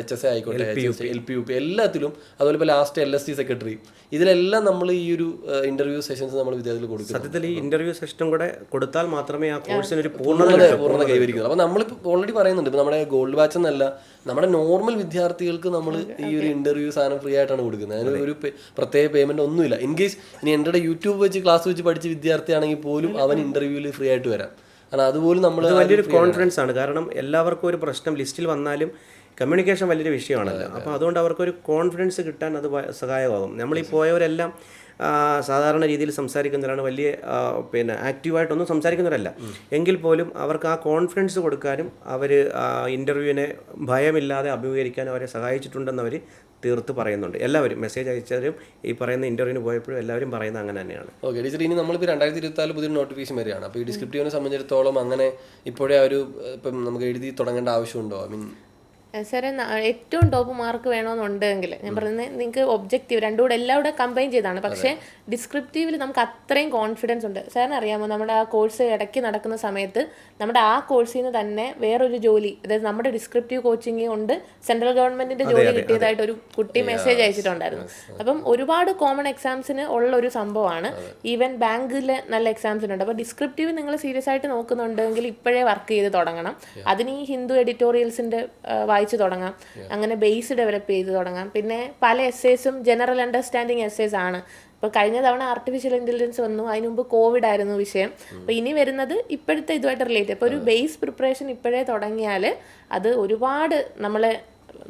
എച്ച് എസ് ഐ ആയിക്കോട്ടെ എൽ പി യു പി എല്ലാത്തിലും അതുപോലെ ഇപ്പോൾ last L S T secretary ഇതിലെല്ലാം നമ്മൾ ഈ ഒരു ഇന്റർവ്യൂ സെഷൻസ് നമ്മൾ വിദ്യാർത്ഥികൾ കൊടുക്കും സത്യത്തിൽ ഈ ഇന്റർവ്യൂ സെഷനും കൂടെ കൊടുത്താൽ മാത്രമേ ആ കോഴ്സിന് ഒരു പൂർണത പൂർണത കൈവരിക്കുന്നത് അപ്പോൾ നമ്മൾ നമ്മളിപ്പോൾ ഓൾറെഡി പറയുന്നുണ്ട് ഇപ്പോൾ നമ്മുടെ ഗോൾഡ് ബാച്ച് എന്നല്ല നമ്മുടെ നോർമൽ വിദ്യാർത്ഥികൾക്ക് നമ്മൾ ഈ ഒരു ഇന്റർവ്യൂ സാധനം ഫ്രീ ആയിട്ടാണ് കൊടുക്കുന്നത്. അതിന് ഒരു പ്രത്യേക പേയ്മെന്റ് ഒന്നുമില്ല. ഇൻ കേസ് ഇനി എന്റെ യൂട്യൂബ് വെച്ച് ക്ലാസ് വെച്ച് പഠിച്ച വിദ്യാർത്ഥിയാണെങ്കിൽ പോലും അവൻ ഇന്റർവ്യൂവിൽ ഫ്രീ ആയിട്ട് വരാം. കാരണം അതുപോലും നമ്മൾ വലിയൊരു കോൺഫിഡൻസ് ആണ്. കാരണം എല്ലാവർക്കും ഒരു പ്രശ്നം ലിസ്റ്റിൽ വന്നാലും കമ്മ്യൂണിക്കേഷൻ വലിയൊരു വിഷയമാണല്ലോ. അപ്പോൾ അതുകൊണ്ട് അവർക്കൊരു കോൺഫിഡൻസ് കിട്ടാൻ അത് സഹായകമാകും. സഹായമാകും നമ്മൾ ഈ പോയവരെല്ലാം സാധാരണ രീതിയിൽ സംസാരിക്കുന്നവരാണ് വലിയ പിന്നെ ആക്റ്റീവായിട്ടൊന്നും സംസാരിക്കുന്നവരല്ല. എങ്കിൽ പോലും അവർക്ക് ആ കോൺഫിഡൻസ് കൊടുക്കാനും അവർ ഇന്റർവ്യൂവിനെ ഭയമില്ലാതെ അഭിമുഖീകരിക്കാനും അവരെ സഹായിച്ചിട്ടുണ്ടെന്ന് അവർ തീർത്ത് പറയുന്നുണ്ട്. എല്ലാവരും മെസ്സേജ് അയച്ചാലും ഈ പറയുന്ന ഇന്റർവ്യൂവിന് പോയപ്പോഴും എല്ലാവരും പറയുന്നത് അങ്ങനെ തന്നെയാണ്. ഓക്കെ ടീച്ചർ ഇനി നമ്മളിപ്പോൾ രണ്ടായിരത്തി ഇരുപത്തി നാല് പുതിയ നോട്ടിഫിക്കേഷൻ വരികയാണ്. അപ്പോൾ ഈ ഡിസ്ക്രിപ്റ്റീവിനെ സംബന്ധിച്ചിടത്തോളം അങ്ങനെ ഇപ്പോഴേ ഒരു ഇപ്പം നമുക്ക് എഴുതി തുടങ്ങേണ്ട ആവശ്യമുണ്ടോ? ഐ മീൻ സാറേ ഏറ്റവും ടോപ്പ് മാർക്ക് വേണമെന്നുണ്ടെങ്കിൽ ഞാൻ പറയുന്നത് നിങ്ങൾക്ക് ഒബ്ജക്റ്റീവ് രണ്ടും കൂടെ എല്ലാം കൂടെ കമ്പൈൻ ചെയ്താണ്. പക്ഷേ ഡിസ്ക്രിപ്റ്റീവിൽ നമുക്ക് അത്രയും കോൺഫിഡൻസ് ഉണ്ട്. സാറിന് അറിയാമോ നമ്മുടെ ആ കോഴ്സ് ഇടയ്ക്ക് നടക്കുന്ന സമയത്ത് നമ്മുടെ ആ കോഴ്സിൽ നിന്ന് തന്നെ വേറൊരു ജോലി അതായത് നമ്മുടെ ഡിസ്ക്രിപ്റ്റീവ് കോച്ചിങ് കൊണ്ട് സെൻട്രൽ ഗവൺമെന്റിന്റെ ജോലി കിട്ടിയതായിട്ട് ഒരു കുട്ടി മെസ്സേജ് അയച്ചിട്ടുണ്ടായിരുന്നു. അപ്പം ഒരുപാട് കോമൺ എക്സാംസിന് ഉള്ള ഒരു സംഭവമാണ്. ഈവൻ ബാങ്കിലെ നല്ല എക്സാംസിനുണ്ട് അപ്പോൾ ഡിസ്ക്രിപ്റ്റീവ് നിങ്ങൾ സീരിയസ് ആയിട്ട് നോക്കുന്നുണ്ടെങ്കിൽ ഇപ്പോഴേ വർക്ക് ചെയ്ത് തുടങ്ങണം. അതിന് ഈ ഹിന്ദു എഡിറ്റോറിയൽസിന്റെ വായിച്ചു തുടങ്ങാം. അങ്ങനെ ബേസ് ഡെവലപ്പ് ചെയ്ത് തുടങ്ങാം. പിന്നെ പല എസ്സേസും ജനറൽ അണ്ടർസ്റ്റാൻഡിങ് എസ്സേസ് ആണ്. ഇപ്പോൾ കഴിഞ്ഞ തവണ ആർട്ടിഫിഷ്യൽ ഇന്റലിജൻസ് വന്നു. അതിന് മുമ്പ് കോവിഡ് ആയിരുന്നു വിഷയം. അപ്പോൾ ഇനി വരുന്നത് ഇപ്പോഴത്തെ ഇതുമായിട്ട് റിലേറ്റ് അപ്പോൾ ഒരു ബേസ് പ്രിപ്പറേഷൻ ഇപ്പോഴേ തുടങ്ങിയാൽ അത് ഒരുപാട് നമ്മളെ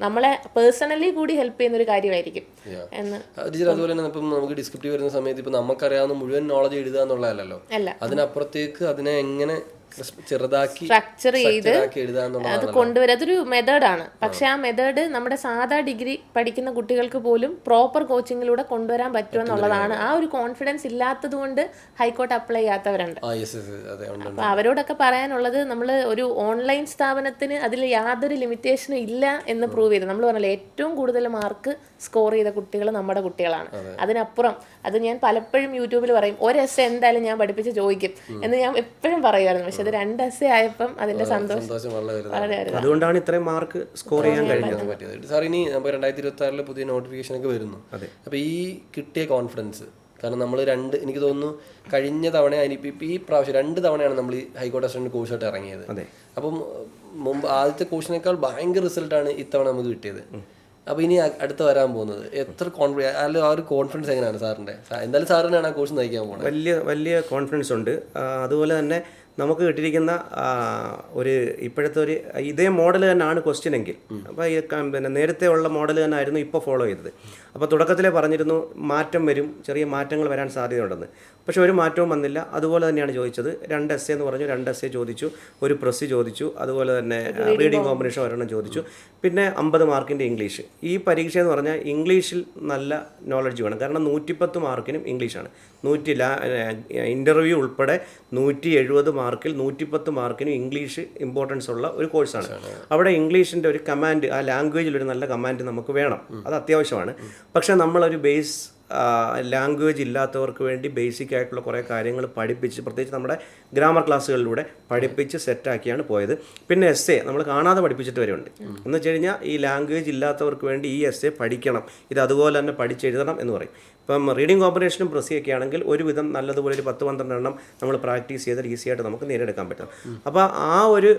നമ്മളെ പേഴ്സണലി കൂടി ഹെൽപ്പ് ചെയ്യുന്ന ഒരു കാര്യമായിരിക്കും. എന്ന് ടീച്ചർ അതുപോലെ തന്നെ ഇപ്പം നമുക്ക് ഡിസ്ക്രിപ്റ്റീവ് വരുന്ന സമയത്ത് ഇപ്പം നമുക്കറിയാവുന്ന മുഴുവൻ നോളജ് എഴുതുക എന്നുള്ളതല്ലോ അല്ല. അതിനപ്പുറത്തേക്ക് അതിനെ എങ്ങനെ ചെറുതാക്കി സ്ട്രക്ചർ ചെയ്ത് അത് കൊണ്ടുവരും. അതൊരു മെത്തേഡാണ് പക്ഷെ ആ മെത്തേഡ് നമ്മുടെ സാധാ ഡിഗ്രി പഠിക്കുന്ന കുട്ടികൾക്ക് പോലും പ്രോപ്പർ കോച്ചിങ്ങിലൂടെ കൊണ്ടുവരാൻ പറ്റുമെന്നുള്ളതാണ് ആ ഒരു കോൺഫിഡൻസ് ഇല്ലാത്തത് കൊണ്ട് ഹൈക്കോർട്ട് അപ്ലൈ ചെയ്യാത്തവരുണ്ട്. അപ്പൊ അവരോടൊക്കെ പറയാനുള്ളത് നമ്മൾ ഒരു ഓൺലൈൻ സ്ഥാപനത്തിന് അതിൽ യാതൊരു ലിമിറ്റേഷനും ഇല്ല എന്ന് പ്രൂവ് ചെയ്ത്. നമ്മൾ പറഞ്ഞല്ലോ ഏറ്റവും കൂടുതൽ മാർക്ക് സ്കോർ ചെയ്ത കുട്ടികൾ നമ്മുടെ കുട്ടികളാണ്. അതിനപ്പുറം അത് ഞാൻ പലപ്പോഴും യൂട്യൂബിൽ പറയും ഒരു എസ് എന്തായാലും ഞാൻ പഠിപ്പിച്ച് ചോദിക്കും. എന്ന് ഞാൻ എപ്പോഴും പറയുമായിരുന്നു. പക്ഷെ അത് രണ്ട് എസ് ആയപ്പം അതിന്റെ സന്തോഷം സന്തോഷം വളരെ വലുതാണ് വളരെ വലുതാണ് അതുകൊണ്ടാണ് ഇത്രയും മാർക്ക് സ്കോർ ചെയ്യാൻ കഴിഞ്ഞത്. പറ്റിയത്. സാർ ഇനി അപ്പോൾ രണ്ടായിരത്തി ഇരുപത്തി ആറിൽ പുതിയ നോട്ടിഫിക്കേഷൻ ഒക്കെ വരുന്നു. അപ്പോൾ ഈ കിട്ടിയ കോൺഫിഡൻസ് കാരണം നമ്മൾ രണ്ട് എനിക്ക് തോന്നുന്നു കഴിഞ്ഞ തവണ അതിനിപ്പോൾ ഇപ്പോൾ ഈ പ്രാവശ്യം രണ്ട് തവണയാണ് നമ്മൾ ഈ ഹൈക്കോർട്ട് അസിസ്റ്റന്റ് കോഴ്സായിട്ട് ഇറങ്ങിയത്. അപ്പം മുമ്പ് ആദ്യത്തെ കോഴ്സിനേക്കാൾ ഭയങ്കര റിസൾട്ടാണ് ഇത്തവണ നമുക്ക് കിട്ടിയത്. അപ്പോൾ ഇനി അ- അടുത്ത് വരാൻ പോകുന്നത്. എത്ര കോൺഫിഡൻസ് അല്ല ആ ഒരു കോൺഫിഡൻസ് എങ്ങനെയാണ് സാറിന്റെ എന്തായാലും സാറിനാണ് ആ കോഴ്സ് നയിക്കാൻ പോകുന്നത് വലിയ വലിയ കോൺഫിഡൻസ് ഉണ്ട്. ആ, അതുപോലെ തന്നെ നമുക്ക് കിട്ടിയിരിക്കുന്ന ഒരു ഇപ്പോഴത്തെ ഒരു ഇതേ മോഡൽ തന്നെയാണ് ക്വസ്റ്റ്യൻ എങ്കിൽ. അപ്പോൾ ഈ പിന്നെ നേരത്തെ ഉള്ള മോഡൽ തന്നെ ആയിരുന്നു ഇപ്പോൾ ഫോളോ ചെയ്തത്. അപ്പോൾ തുടക്കത്തിലേ പറഞ്ഞിരുന്നു മാറ്റം വരും ചെറിയ മാറ്റങ്ങൾ വരാൻ സാധ്യതയുണ്ടെന്ന്. പക്ഷേ ഒരു മാറ്റവും വന്നില്ല. അതുപോലെ തന്നെയാണ് ചോദിച്ചത്. രണ്ട് എസ് എന്ന് പറഞ്ഞു രണ്ട് എസ് ചോദിച്ചു ഒരു പ്രസ് ചോദിച്ചു അതുപോലെ തന്നെ റീഡിംഗ് കോമ്പിനേഷൻ ഒരെണ്ണം ചോദിച്ചു. പിന്നെ അമ്പത് മാർക്കിന്റെ ഇംഗ്ലീഷ്. ഈ പരീക്ഷ എന്ന് പറഞ്ഞാൽ ഇംഗ്ലീഷിൽ നല്ല നോളജ് വേണം. കാരണം നൂറ്റിപ്പത്ത് മാർക്കിനും ഇംഗ്ലീഷാണ്. നൂറ്റി ലാ ഇന്റർവ്യൂ ഉൾപ്പെടെ നൂറ്റി എഴുപത് മാർക്കിൽ നൂറ്റിപ്പത്ത് മാർക്കിനും ഇംഗ്ലീഷ് ഇമ്പോർട്ടൻസ് ഉള്ള ഒരു കോഴ്സാണ് അവിടെ ഇംഗ്ലീഷിന്റെ ഒരു കമാൻഡ് ആ ലാംഗ്വേജിൽ ഒരു നല്ല കമാൻഡ് നമുക്ക് വേണം. അത് അത്യാവശ്യമാണ്. പക്ഷേ നമ്മളൊരു ബേസ് ലാംഗ്വേജ് ഇല്ലാത്തവർക്ക് വേണ്ടി ബേസിക് ആയിട്ടുള്ള കുറേ കാര്യങ്ങൾ പഠിപ്പിച്ച് പ്രത്യേകിച്ച് നമ്മുടെ ഗ്രാമർ ക്ലാസ്സുകളിലൂടെ പഠിപ്പിച്ച് സെറ്റാക്കിയാണ് പോയത്. പിന്നെ എസ് എ നമ്മൾ കാണാതെ പഠിപ്പിച്ചിട്ട് വരുന്നുണ്ട്. എന്ന് വെച്ച് കഴിഞ്ഞാൽ ഈ ലാംഗ്വേജ് ഇല്ലാത്തവർക്ക് വേണ്ടി ഈ എസ് എ പഠിക്കണം. ഇത് അതുപോലെ തന്നെ പഠിച്ചെഴുതണം എന്ന് പറയും. ഇപ്പം റീഡിംഗ് കോമ്പറേഷനും പ്രസിയൊക്കെ ആണെങ്കിൽ ഒരുവിധം നല്ലതുപോലെ ഒരു പത്ത് പന്ത്രണ്ട് എണ്ണം നമ്മൾ പ്രാക്ടീസ് ചെയ്താൽ ഈസി ആയിട്ട് നമുക്ക് നേടിയെടുക്കാൻ പറ്റും. അപ്പോൾ ആ ഒരു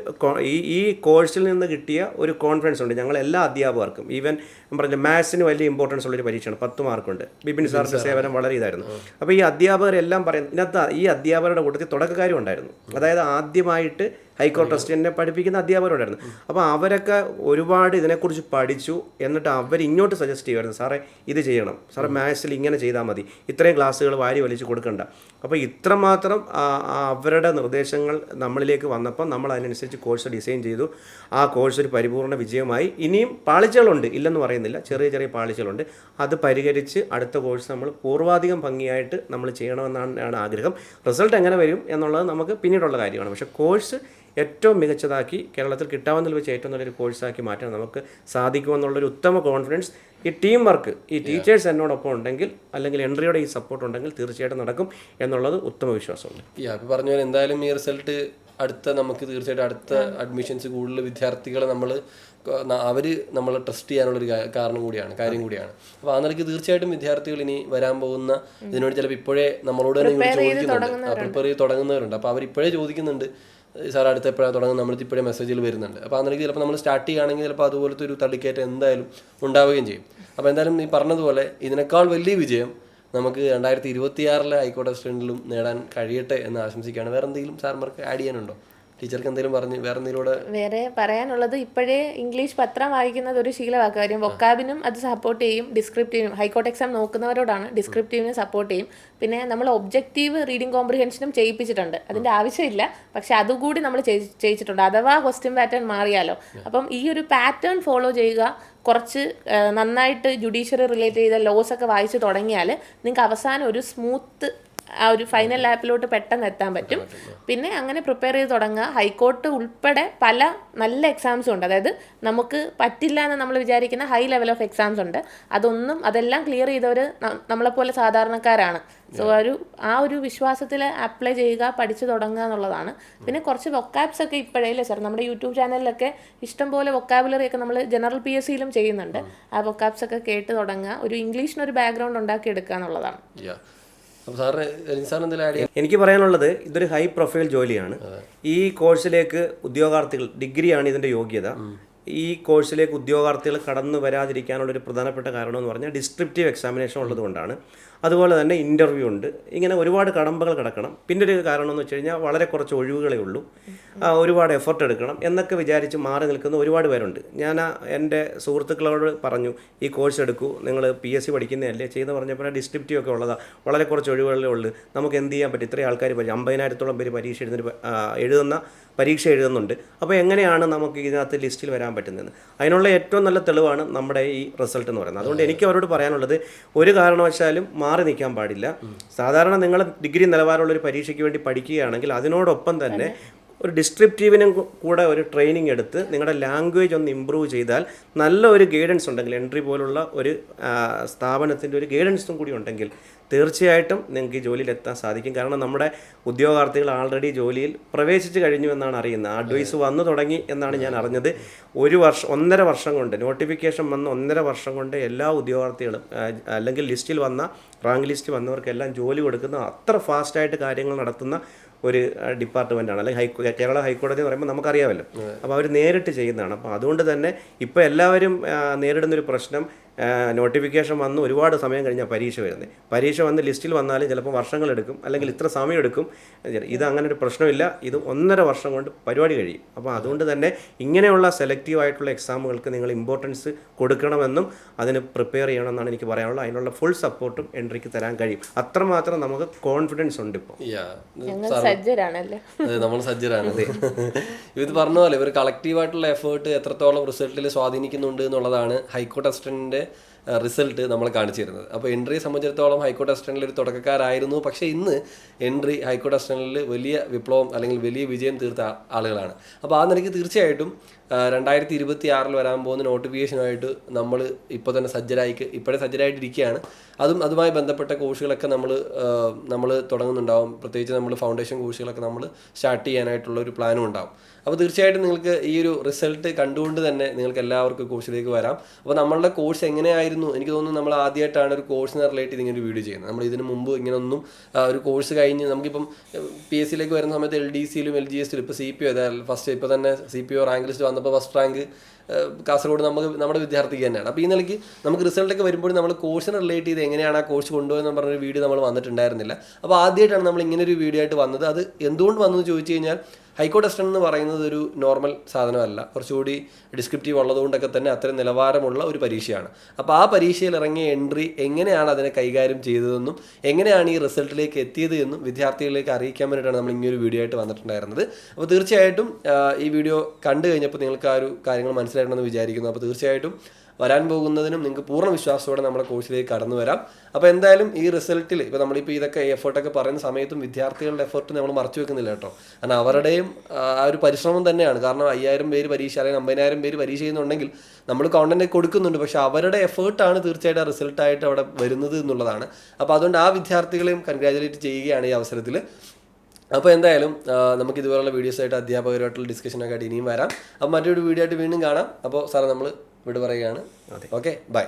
ഈ ഈ കോഴ്സിൽ നിന്ന് കിട്ടിയ ഒരു കോൺഫിഡൻസ് ഉണ്ട്. ഞങ്ങൾ എല്ലാ അധ്യാപകർക്കും ഈവൻ പറഞ്ഞ മാത്സിന് വലിയ ഇമ്പോർട്ടൻസ് ഉള്ളൊരു പരീക്ഷയാണ്. പത്ത് മാർക്കുണ്ട്. ബിപിൻ സാറിന്റെ സേവനം വളരെ ഇതായിരുന്നു. അപ്പോൾ ഈ അധ്യാപകരെല്ലാം പറയുന്നത് ഇതിനകത്ത് ഈ അധ്യാപകരുടെ കൂട്ടത്തിൽ തുടക്കക്കാരും ഉണ്ടായിരുന്നു. അതായത് ആദ്യമായിട്ട് ഹൈക്കോർട്ട് എന്നെ പഠിപ്പിക്കുന്ന അധ്യാപകരുണ്ടായിരുന്നു. അപ്പോൾ അവരൊക്കെ ഒരുപാട് ഇതിനെക്കുറിച്ച് പഠിച്ചു എന്നിട്ട് അവർ ഇങ്ങോട്ട് സജസ്റ്റ് ചെയ്യുമായിരുന്നു സാറേ ഇത് ചെയ്യണം. സാറേ മാത്സിൽ ഇങ്ങനെ ചെയ്താൽ മതി. ഇത്രയും ക്ലാസ്സുകൾ വാരി വലിച്ച് കൊടുക്കണ്ട. അപ്പോൾ ഇത്രമാത്രം അവരുടെ നിർദ്ദേശങ്ങൾ നമ്മളിലേക്ക് വന്നപ്പോൾ നമ്മൾ അതിനനുസരിച്ച് കോഴ്സ് ഡിസൈൻ ചെയ്തു. ആ കോഴ്സ് ഒരു പരിപൂർണ വിജയമായി. ഇനിയും പാളിച്ചകളുണ്ട് ഇല്ലെന്ന് പറയുന്നില്ല. ചെറിയ ചെറിയ പാളിച്ചകളുണ്ട്. അത് പരിഹരിച്ച് അടുത്ത കോഴ്സ് നമ്മൾ പൂർവാധികം ഭംഗിയായിട്ട് നമ്മൾ ചെയ്യണമെന്നാണ് ആഗ്രഹം. റിസൾട്ട് എങ്ങനെ വരും എന്നുള്ളത് നമുക്ക് പിന്നീടുള്ള കാര്യമാണ്. പക്ഷേ കോഴ്സ് ഏറ്റവും മികച്ചതാക്കി കേരളത്തിൽ കിട്ടാവുന്നതിൽ വെച്ച് ഏറ്റവും നല്ലൊരു കോഴ്സാക്കി മാറ്റാൻ നമുക്ക് സാധിക്കുമെന്നുള്ളൊരു ഉത്തമ കോൺഫിഡൻസ് ഈ ടീം വർക്ക് ഈ ടീച്ചേഴ്സ് എന്നോടൊപ്പം ഉണ്ടെങ്കിൽ അല്ലെങ്കിൽ എൻട്രിയുടെ ഈ സപ്പോർട്ട് ഉണ്ടെങ്കിൽ തീർച്ചയായിട്ടും നടക്കും എന്നുള്ളത് ഉത്തമ വിശ്വാസമുണ്ട്. യാ ഇപ്പൊ പറഞ്ഞ പോലെ എന്തായാലും ഈ റിസൾട്ട് അടുത്ത നമുക്ക് തീർച്ചയായിട്ടും അടുത്ത അഡ്മിഷൻസ് കൂടുതൽ വിദ്യാർത്ഥികളെ നമ്മൾ അവർ നമ്മൾ ട്രസ്റ്റ് ചെയ്യാനുള്ള ഒരു കാ- കാരണം കൂടിയാണ് കാര്യം കൂടിയാണ്. അപ്പോൾ ആ നിലയ്ക്ക് തീർച്ചയായിട്ടും വിദ്യാർത്ഥികൾ ഇനി വരാൻ പോകുന്ന ഇതിനോട് ചിലപ്പോൾ ഇപ്പോഴേ നമ്മളോട് തന്നെ ചോദിക്കുന്നുണ്ട്. പ്രിപ്പയർ ചെയ്ത് തുടങ്ങുന്നവരുണ്ട്. അപ്പോൾ അവർ ഇപ്പോഴേ ചോദിക്കുന്നുണ്ട് സാർ അടുത്ത എപ്പോഴാണ് തുടങ്ങുന്നത് നമ്മൾ മെസ്സേജിൽ വരുന്നുണ്ട്. അപ്പോൾ അന്നേരം ചിലപ്പോൾ നമ്മൾ സ്റ്റാർട്ട് ചെയ്യുകയാണെങ്കിൽ ചിലപ്പോൾ അതുപോലത്തെ ഒരു തള്ളിക്കയറ്റം എന്തായാലും ഉണ്ടാവുകയും ചെയ്യും. അപ്പോൾ എന്തായാലും ഈ പറഞ്ഞതുപോലെ ഇതിനേക്കാൾ വലിയ വിജയം നമുക്ക് രണ്ടായിരത്തി ഇരുപത്തിയാറിലെ ഹൈക്കോടതി സ്റ്റാൻഡിലും നേടാൻ കഴിയട്ടെ എന്ന് ആശംസിക്കുകയാണ്. വേറെ എന്തെങ്കിലും സാർമാർക്ക് ആഡ് ചെയ്യാനുണ്ടോ? ടീച്ചർക്ക് എന്തെങ്കിലും പറഞ്ഞു വേറെ എന്തെങ്കിലും വേറെ പറയാനുള്ളത് ഇപ്പോഴേ ഇംഗ്ലീഷ് പത്രം വായിക്കുന്നത് ഒരു ശീലമാക്കുക കാര്യം വൊക്കാബിനും അത് സപ്പോർട്ട് ചെയ്യും ഡിസ്ക്രിപ്റ്റീവിനും ഹൈക്കോർട്ട് എക്സാം നോക്കുന്നവരോടാണ് ഡിസ്ക്രിപ്റ്റീവിനെ സപ്പോർട്ട് ചെയ്യും. പിന്നെ നമ്മൾ ഒബ്ജക്റ്റീവ് റീഡിംഗ് കോംപ്രിഹെൻഷനും ചെയ്യിപ്പിച്ചിട്ടുണ്ട്. അതിന്റെ ആവശ്യമില്ല. പക്ഷെ അതുകൂടി നമ്മൾ ചെയ്യിച്ചിട്ടുണ്ട്. അഥവാ ക്വസ്റ്റ്യൻ പാറ്റേൺ മാറിയാലോ. അപ്പം ഈ ഒരു പാറ്റേൺ ഫോളോ ചെയ്യുക കുറച്ച് നന്നായിട്ട് ജുഡീഷ്യറി റിലേറ്റ് ചെയ്ത ലോസ് ഒക്കെ വായിച്ചു തുടങ്ങിയാൽ നിങ്ങൾക്ക് അവസാനം ഒരു സ്മൂത്ത് ആ ഒരു ഫൈനൽ ലാപ്പിലോട്ട് പെട്ടെന്ന് എത്താൻ പറ്റും. പിന്നെ അങ്ങനെ പ്രിപ്പയർ ചെയ്ത് തുടങ്ങുക. ഹൈക്കോർട്ട് ഉൾപ്പെടെ പല നല്ല എക്സാംസും ഉണ്ട്. അതായത് നമുക്ക് പറ്റില്ല എന്ന് നമ്മൾ വിചാരിക്കുന്ന ഹൈ ലെവൽ ഓഫ് എക്സാംസ് ഉണ്ട്. അതൊന്നും അതെല്ലാം ക്ലിയർ ചെയ്തവർ നമ്മളെപ്പോലെ സാധാരണക്കാരാണ്. സോ ഒരു ആ ഒരു വിശ്വാസത്തിൽ അപ്ലൈ ചെയ്യുക പഠിച്ചു തുടങ്ങുക എന്നുള്ളതാണ്. പിന്നെ കുറച്ച് വൊക്കാബ്സ് ഒക്കെ ഇപ്പോഴേ സാർ നമ്മുടെ യൂട്യൂബ് ചാനലിലൊക്കെ ഇഷ്ടംപോലെ വൊക്കാബുലറി ഒക്കെ നമ്മൾ ജനറൽ പി എസ് സിയിലും ചെയ്യുന്നുണ്ട്. ആ വൊക്കാബ്സ് ഒക്കെ കേട്ട് തുടങ്ങുക. ഒരു ഇംഗ്ലീഷിനൊരു ബാക്ക്ഗ്രൗണ്ട് ഉണ്ടാക്കി എടുക്കുക എന്നുള്ളതാണ്. യാ അപ്പോൾ സാറിന് സാറിന് എന്തെങ്കിലും ആഡ് എനിക്ക് പറയാനുള്ളത് ഇതൊരു ഹൈ പ്രൊഫൈൽ ജോലിയാണ്. ഈ കോഴ്സിലേക്ക് ഉദ്യോഗാർത്ഥികൾ ഡിഗ്രിയാണ് ഇതിന്റെ യോഗ്യത. ഈ കോഴ്സിലേക്ക് ഉദ്യോഗാർത്ഥികൾ കടന്നു വരാതിരിക്കാനുള്ളൊരു പ്രധാനപ്പെട്ട കാരണം എന്ന് പറഞ്ഞാൽ ഡിസ്ക്രിപ്റ്റീവ് എക്സാമിനേഷൻ ഉള്ളതുകൊണ്ടാണ് അതുപോലെ തന്നെ ഇന്റർവ്യൂ ഉണ്ട്. ഇങ്ങനെ ഒരുപാട് കടമ്പകൾ കിടക്കണം. പിന്നെ ഒരു കാരണം എന്ന് വെച്ച് കഴിഞ്ഞാൽ വളരെ കുറച്ച് ഒഴിവുകളേ ഉള്ളൂ. ഒരുപാട് എഫർട്ട് എടുക്കണം എന്നൊക്കെ വിചാരിച്ച് മാറി നിൽക്കുന്ന ഒരുപാട് പേരുണ്ട്. ഞാൻ എന്റെ സുഹൃത്തുക്കളോട് പറഞ്ഞു ഈ കോഴ്സ് എടുക്കൂ. നിങ്ങൾ പി എസ് സി പഠിക്കുന്നതല്ലേ? ചെയ്ത് പറഞ്ഞപ്പോൾ ഡിസ്ക്രിപ്റ്റീവ് ഒക്കെ ഉള്ളതാണ് വളരെ കുറച്ച് ഒഴിവുകളേ ഉള്ളൂ. നമുക്ക് എന്ത് ചെയ്യാൻ പറ്റും? ഇത്രയും ആൾക്കാർ പറ്റും അമ്പതിനായിരത്തോളം പേര് പരീക്ഷ എഴുതുന്ന എഴുതുന്ന പരീക്ഷ എഴുതുന്നുണ്ട്. അപ്പോൾ എങ്ങനെയാണ് നമുക്ക് ഇതിനകത്ത് ലിസ്റ്റിൽ വരാൻ പറ്റുന്നത് അതിനുള്ള ഏറ്റവും നല്ല തെളിവാണ് നമ്മുടെ ഈ റിസൾട്ട് എന്ന് പറയുന്നത്. അതുകൊണ്ട് എനിക്ക് അവരോട് പറയാനുള്ളത് ഒരു കാരണവശാലും മാറി നിൽക്കാൻ പാടില്ല. സാധാരണ നിങ്ങൾ ഡിഗ്രി നിലവാരമുള്ള ഒരു പരീക്ഷയ്ക്ക് വേണ്ടി പഠിക്കുകയാണെങ്കിൽ അതിനോടൊപ്പം തന്നെ ഒരു ഡിസ്ക്രിപ്റ്റീവിനും കൂടെ ഒരു ട്രെയിനിങ് എടുത്ത് നിങ്ങളുടെ ലാംഗ്വേജ് ഒന്ന് ഇമ്പ്രൂവ് ചെയ്താൽ നല്ല ഒരു ഗൈഡൻസ് ഉണ്ടെങ്കിൽ എൻട്രി പോലുള്ള ഒരു സ്ഥാപനത്തിന്റെ ഒരു ഗൈഡൻസും കൂടി ഉണ്ടെങ്കിൽ തീർച്ചയായിട്ടും നിങ്ങൾക്ക് എത്താൻ സാധിക്കും. കാരണം നമ്മുടെ ഉദ്യോഗാർത്ഥികൾ ആൾറെഡി ജോലിയിൽ പ്രവേശിച്ച് കഴിഞ്ഞു എന്നാണ് അറിയുന്നത്. അഡ്വൈസ് വന്നു തുടങ്ങി എന്നാണ് ഞാൻ അറിഞ്ഞത്. ഒരു വർഷം ഒന്നര വർഷം കൊണ്ട് നോട്ടിഫിക്കേഷൻ വന്ന ഒന്നര വർഷം കൊണ്ട് എല്ലാ ഉദ്യോഗാർത്ഥികളും അല്ലെങ്കിൽ ലിസ്റ്റിൽ വന്ന റാങ്ക് ലിസ്റ്റ് വന്നവർക്കെല്ലാം ജോലി കൊടുക്കുന്ന അത്ര ഫാസ്റ്റായിട്ട് കാര്യങ്ങൾ നടത്തുന്ന ഒരു ഡിപ്പാർട്ട്മെന്റാണ് അല്ലെങ്കിൽ ഹൈ കേരള ഹൈക്കോടതി എന്ന് പറയുമ്പോൾ നമുക്കറിയാമല്ലോ. അപ്പോൾ അവർ നേരിട്ട് ചെയ്യുന്നതാണ്. അപ്പോൾ അതുകൊണ്ട് തന്നെ ഇപ്പോൾ എല്ലാവരും നേരിടുന്നൊരു പ്രശ്നം നോട്ടിഫിക്കേഷൻ വന്ന് ഒരുപാട് സമയം കഴിഞ്ഞാൽ പരീക്ഷ വരുന്നത് പരീക്ഷ വന്ന് ലിസ്റ്റിൽ വന്നാലും ചിലപ്പോൾ വർഷങ്ങളെടുക്കും അല്ലെങ്കിൽ ഇത്ര സമയം എടുക്കും. ഇത് അങ്ങനെ ഒരു പ്രശ്നമില്ല. ഇത് ഒന്നര വർഷം കൊണ്ട് പരിപാടി കഴിയും. അപ്പോൾ അതുകൊണ്ട് തന്നെ ഇങ്ങനെയുള്ള സെലക്റ്റീവ് ആയിട്ടുള്ള എക്സാമുകൾക്ക് നിങ്ങൾ ഇമ്പോർട്ടൻസ് കൊടുക്കണമെന്നും അതിന് പ്രിപ്പയർ ചെയ്യണമെന്നാണ് എനിക്ക് പറയാനുള്ളത്. അതിനുള്ള ഫുൾ സപ്പോർട്ടും എൻട്രിക്ക് തരാൻ കഴിയും. അത്രമാത്രം നമുക്ക് കോൺഫിഡൻസ് ഉണ്ട് ഇപ്പോൾ യാ ഞങ്ങൾ സജ്ജരാണല്ലേ? അതെ നമ്മൾ സജ്ജരാണ്. ഇത് പറഞ്ഞ പോലെ ഇവർ കളക്റ്റീവായിട്ടുള്ള എഫേർട്ട് എത്രത്തോളം റിസൾട്ടിൽ സ്വാധീനിക്കുന്നുണ്ട് എന്നുള്ളതാണ് ഹൈക്കോർട്ട് അസിസ്റ്റന്റിന്റെ റിസൾട്ട് നമ്മൾ കാണിച്ചു തരുന്നത്. അപ്പോൾ എൻട്രിയെ സംബന്ധിച്ചിടത്തോളം ഹൈക്കോർട്ട് അസിസ്റ്റന്റിൽ ഒരു തുടക്കക്കാരായിരുന്നു. പക്ഷേ ഇന്ന് എൻട്രി ഹൈക്കോർട്ട് അസിസ്റ്റന്റിൽ വലിയ വിപ്ലവം അല്ലെങ്കിൽ വലിയ വിജയം തീർത്ത ആളുകളാണ്. അപ്പോൾ ആ നിലയ്ക്ക് തീർച്ചയായിട്ടും രണ്ടായിരത്തി ഇരുപത്തി ആറിൽ വരാൻ പോകുന്ന നോട്ടിഫിക്കേഷനുമായിട്ട് നമ്മൾ ഇപ്പോൾ തന്നെ സജ്ജരായി ഇപ്പോഴേ സജ്ജരായിട്ടിരിക്കുകയാണ്. അതും അതുമായി ബന്ധപ്പെട്ട കോഴ്സുകളൊക്കെ നമ്മൾ നമ്മൾ തുടങ്ങുന്നുണ്ടാവും. പ്രത്യേകിച്ച് നമ്മൾ ഫൗണ്ടേഷൻ കോഴ്സുകളൊക്കെ നമ്മൾ സ്റ്റാർട്ട് ചെയ്യാനായിട്ടുള്ള ഒരു പ്ലാനും ഉണ്ടാവും. അപ്പോൾ തീർച്ചയായിട്ടും നിങ്ങൾക്ക് ഈ ഒരു റിസൾട്ട് കണ്ടുകൊണ്ട് തന്നെ നിങ്ങൾക്ക് എല്ലാവർക്കും കോഴ്സിലേക്ക് വരാം. അപ്പോൾ നമ്മളുടെ കോഴ്സ് എങ്ങനെയായിരുന്നു? എനിക്ക് തോന്നുന്നു നമ്മൾ ആദ്യമായിട്ടാണ് ഒരു കോഴ്സിനെ റിലേറ്റ് ചെയ്ത് ഇങ്ങനെ ഒരു വീഡിയോ ചെയ്യുന്നത്. നമ്മൾ ഇതിന് മുമ്പ് ഇങ്ങനൊന്നും ഒരു കോഴ്സ് കഴിഞ്ഞ് നമുക്കിപ്പം പി എസ് സിയിലേക്ക് വരുന്ന സമയത്ത് എൽ ഡി സിയിലും എൽ ജി എസ് ഇപ്പോൾ സി പി ഒ ഫസ്റ്റ് ഇപ്പോൾ തന്നെ C P O rank list വന്നപ്പോൾ ഫസ്റ്റ് റാങ്ക് കാസർഗോഡ് നമുക്ക് നമ്മുടെ വിദ്യാർത്ഥിക്ക് തന്നെയാണ്. അപ്പോൾ ഈ നിലയ്ക്ക് നമുക്ക് റിസൾട്ടൊക്കെ വരുമ്പോൾ നമ്മൾ കോഴ്സിനെ റിലേറ്റ് ചെയ്ത് എങ്ങനെയാണ് ആ കോഴ്സ് കൊണ്ടുപോയെന്ന് പറഞ്ഞൊരു വീഡിയോ നമ്മൾ വന്നിട്ടുണ്ടായിരുന്നില്ല. അപ്പോൾ ആദ്യമായിട്ടാണ് നമ്മൾ ഇങ്ങനെ ഒരു വീഡിയോ ആയിട്ട് വന്നത്. അത് എന്തുകൊണ്ട് വന്നു എന്ന് ചോദിച്ചു കഴിഞ്ഞാൽ ഹൈക്കോർട്ട് എന്ന് പറയുന്നത് ഒരു നോർമൽ സാധനമല്ല. കുറച്ചുകൂടി ഡിസ്ക്രിപ്റ്റീവ് ഉള്ളതുകൊണ്ടൊക്കെ തന്നെ അത്രയും നിലവാരമുള്ള ഒരു പരീക്ഷയാണ്. അപ്പോൾ ആ പരീക്ഷയിൽ ഇറങ്ങിയ എൻട്രി എങ്ങനെയാണ് അതിനെ കൈകാര്യം ചെയ്തതെന്നും എങ്ങനെയാണ് ഈ റിസൾട്ടിലേക്ക് എത്തിയത് എന്നും വിദ്യാർത്ഥികളിലേക്ക് അറിയിക്കാൻ വേണ്ടിയിട്ടാണ് നമ്മൾ ഇങ്ങനെ ഒരു വീഡിയോ ആയിട്ട് വന്നിട്ടുണ്ടായിരുന്നത്. അപ്പോൾ തീർച്ചയായിട്ടും ഈ വീഡിയോ കണ്ടു കഴിഞ്ഞപ്പോൾ നിങ്ങൾക്ക് ആ ഒരു കാര്യങ്ങൾ മനസ്സിലായിട്ടുണ്ടെന്ന് വിചാരിക്കുന്നു. അപ്പോൾ തീർച്ചയായിട്ടും വരാൻ പോകുന്നതിനും നിങ്ങൾക്ക് പൂർണ വിശ്വാസത്തോടെ നമ്മുടെ കോഴ്സിലേക്ക് കടന്നു വരാം. അപ്പോൾ എന്തായാലും ഈ റിസൾട്ടിൽ ഇപ്പോൾ നമ്മളിപ്പോൾ ഇതൊക്കെ എഫേർട്ടൊക്കെ പറയുന്ന സമയത്തും വിദ്യാർത്ഥികളുടെ എഫേർട്ട് നമ്മൾ മറച്ചു വെക്കുന്നില്ല കേട്ടോ. കാരണം അവരുടെയും ആ ഒരു പരിശ്രമം തന്നെയാണ്. കാരണം അയ്യായിരം പേര് പരീക്ഷ അല്ലെങ്കിൽ അമ്പതിനായിരം പേര് പരീക്ഷ ചെയ്യുന്നുണ്ടെങ്കിൽ നമ്മൾ കോണ്ടന്റ് കൊടുക്കുന്നുണ്ട്. പക്ഷേ അവരുടെ എഫേർട്ടാണ് തീർച്ചയായിട്ടും ആ റിസൾട്ടായിട്ട് അവിടെ വരുന്നത് എന്നുള്ളതാണ്. അപ്പോൾ അതുകൊണ്ട് ആ വിദ്യാർത്ഥികളെയും കൺഗ്രാജുലേറ്റ് ചെയ്യുകയാണ് ഈ അവസരത്തിൽ. അപ്പോൾ എന്തായാലും നമുക്ക് ഇതുപോലുള്ള വീഡിയോസ് ആയിട്ട് അധ്യാപകരുമായിട്ടുള്ള ഡിസ്കഷനൊക്കെ ആയിട്ട് ഇനിയും വരാം. അപ്പോൾ മറ്റൊരു വീഡിയോ ആയിട്ട് വീണ്ടും കാണാം. അപ്പോൾ സാറേ നമ്മൾ വിട പറയുകയാണ്. Okay bye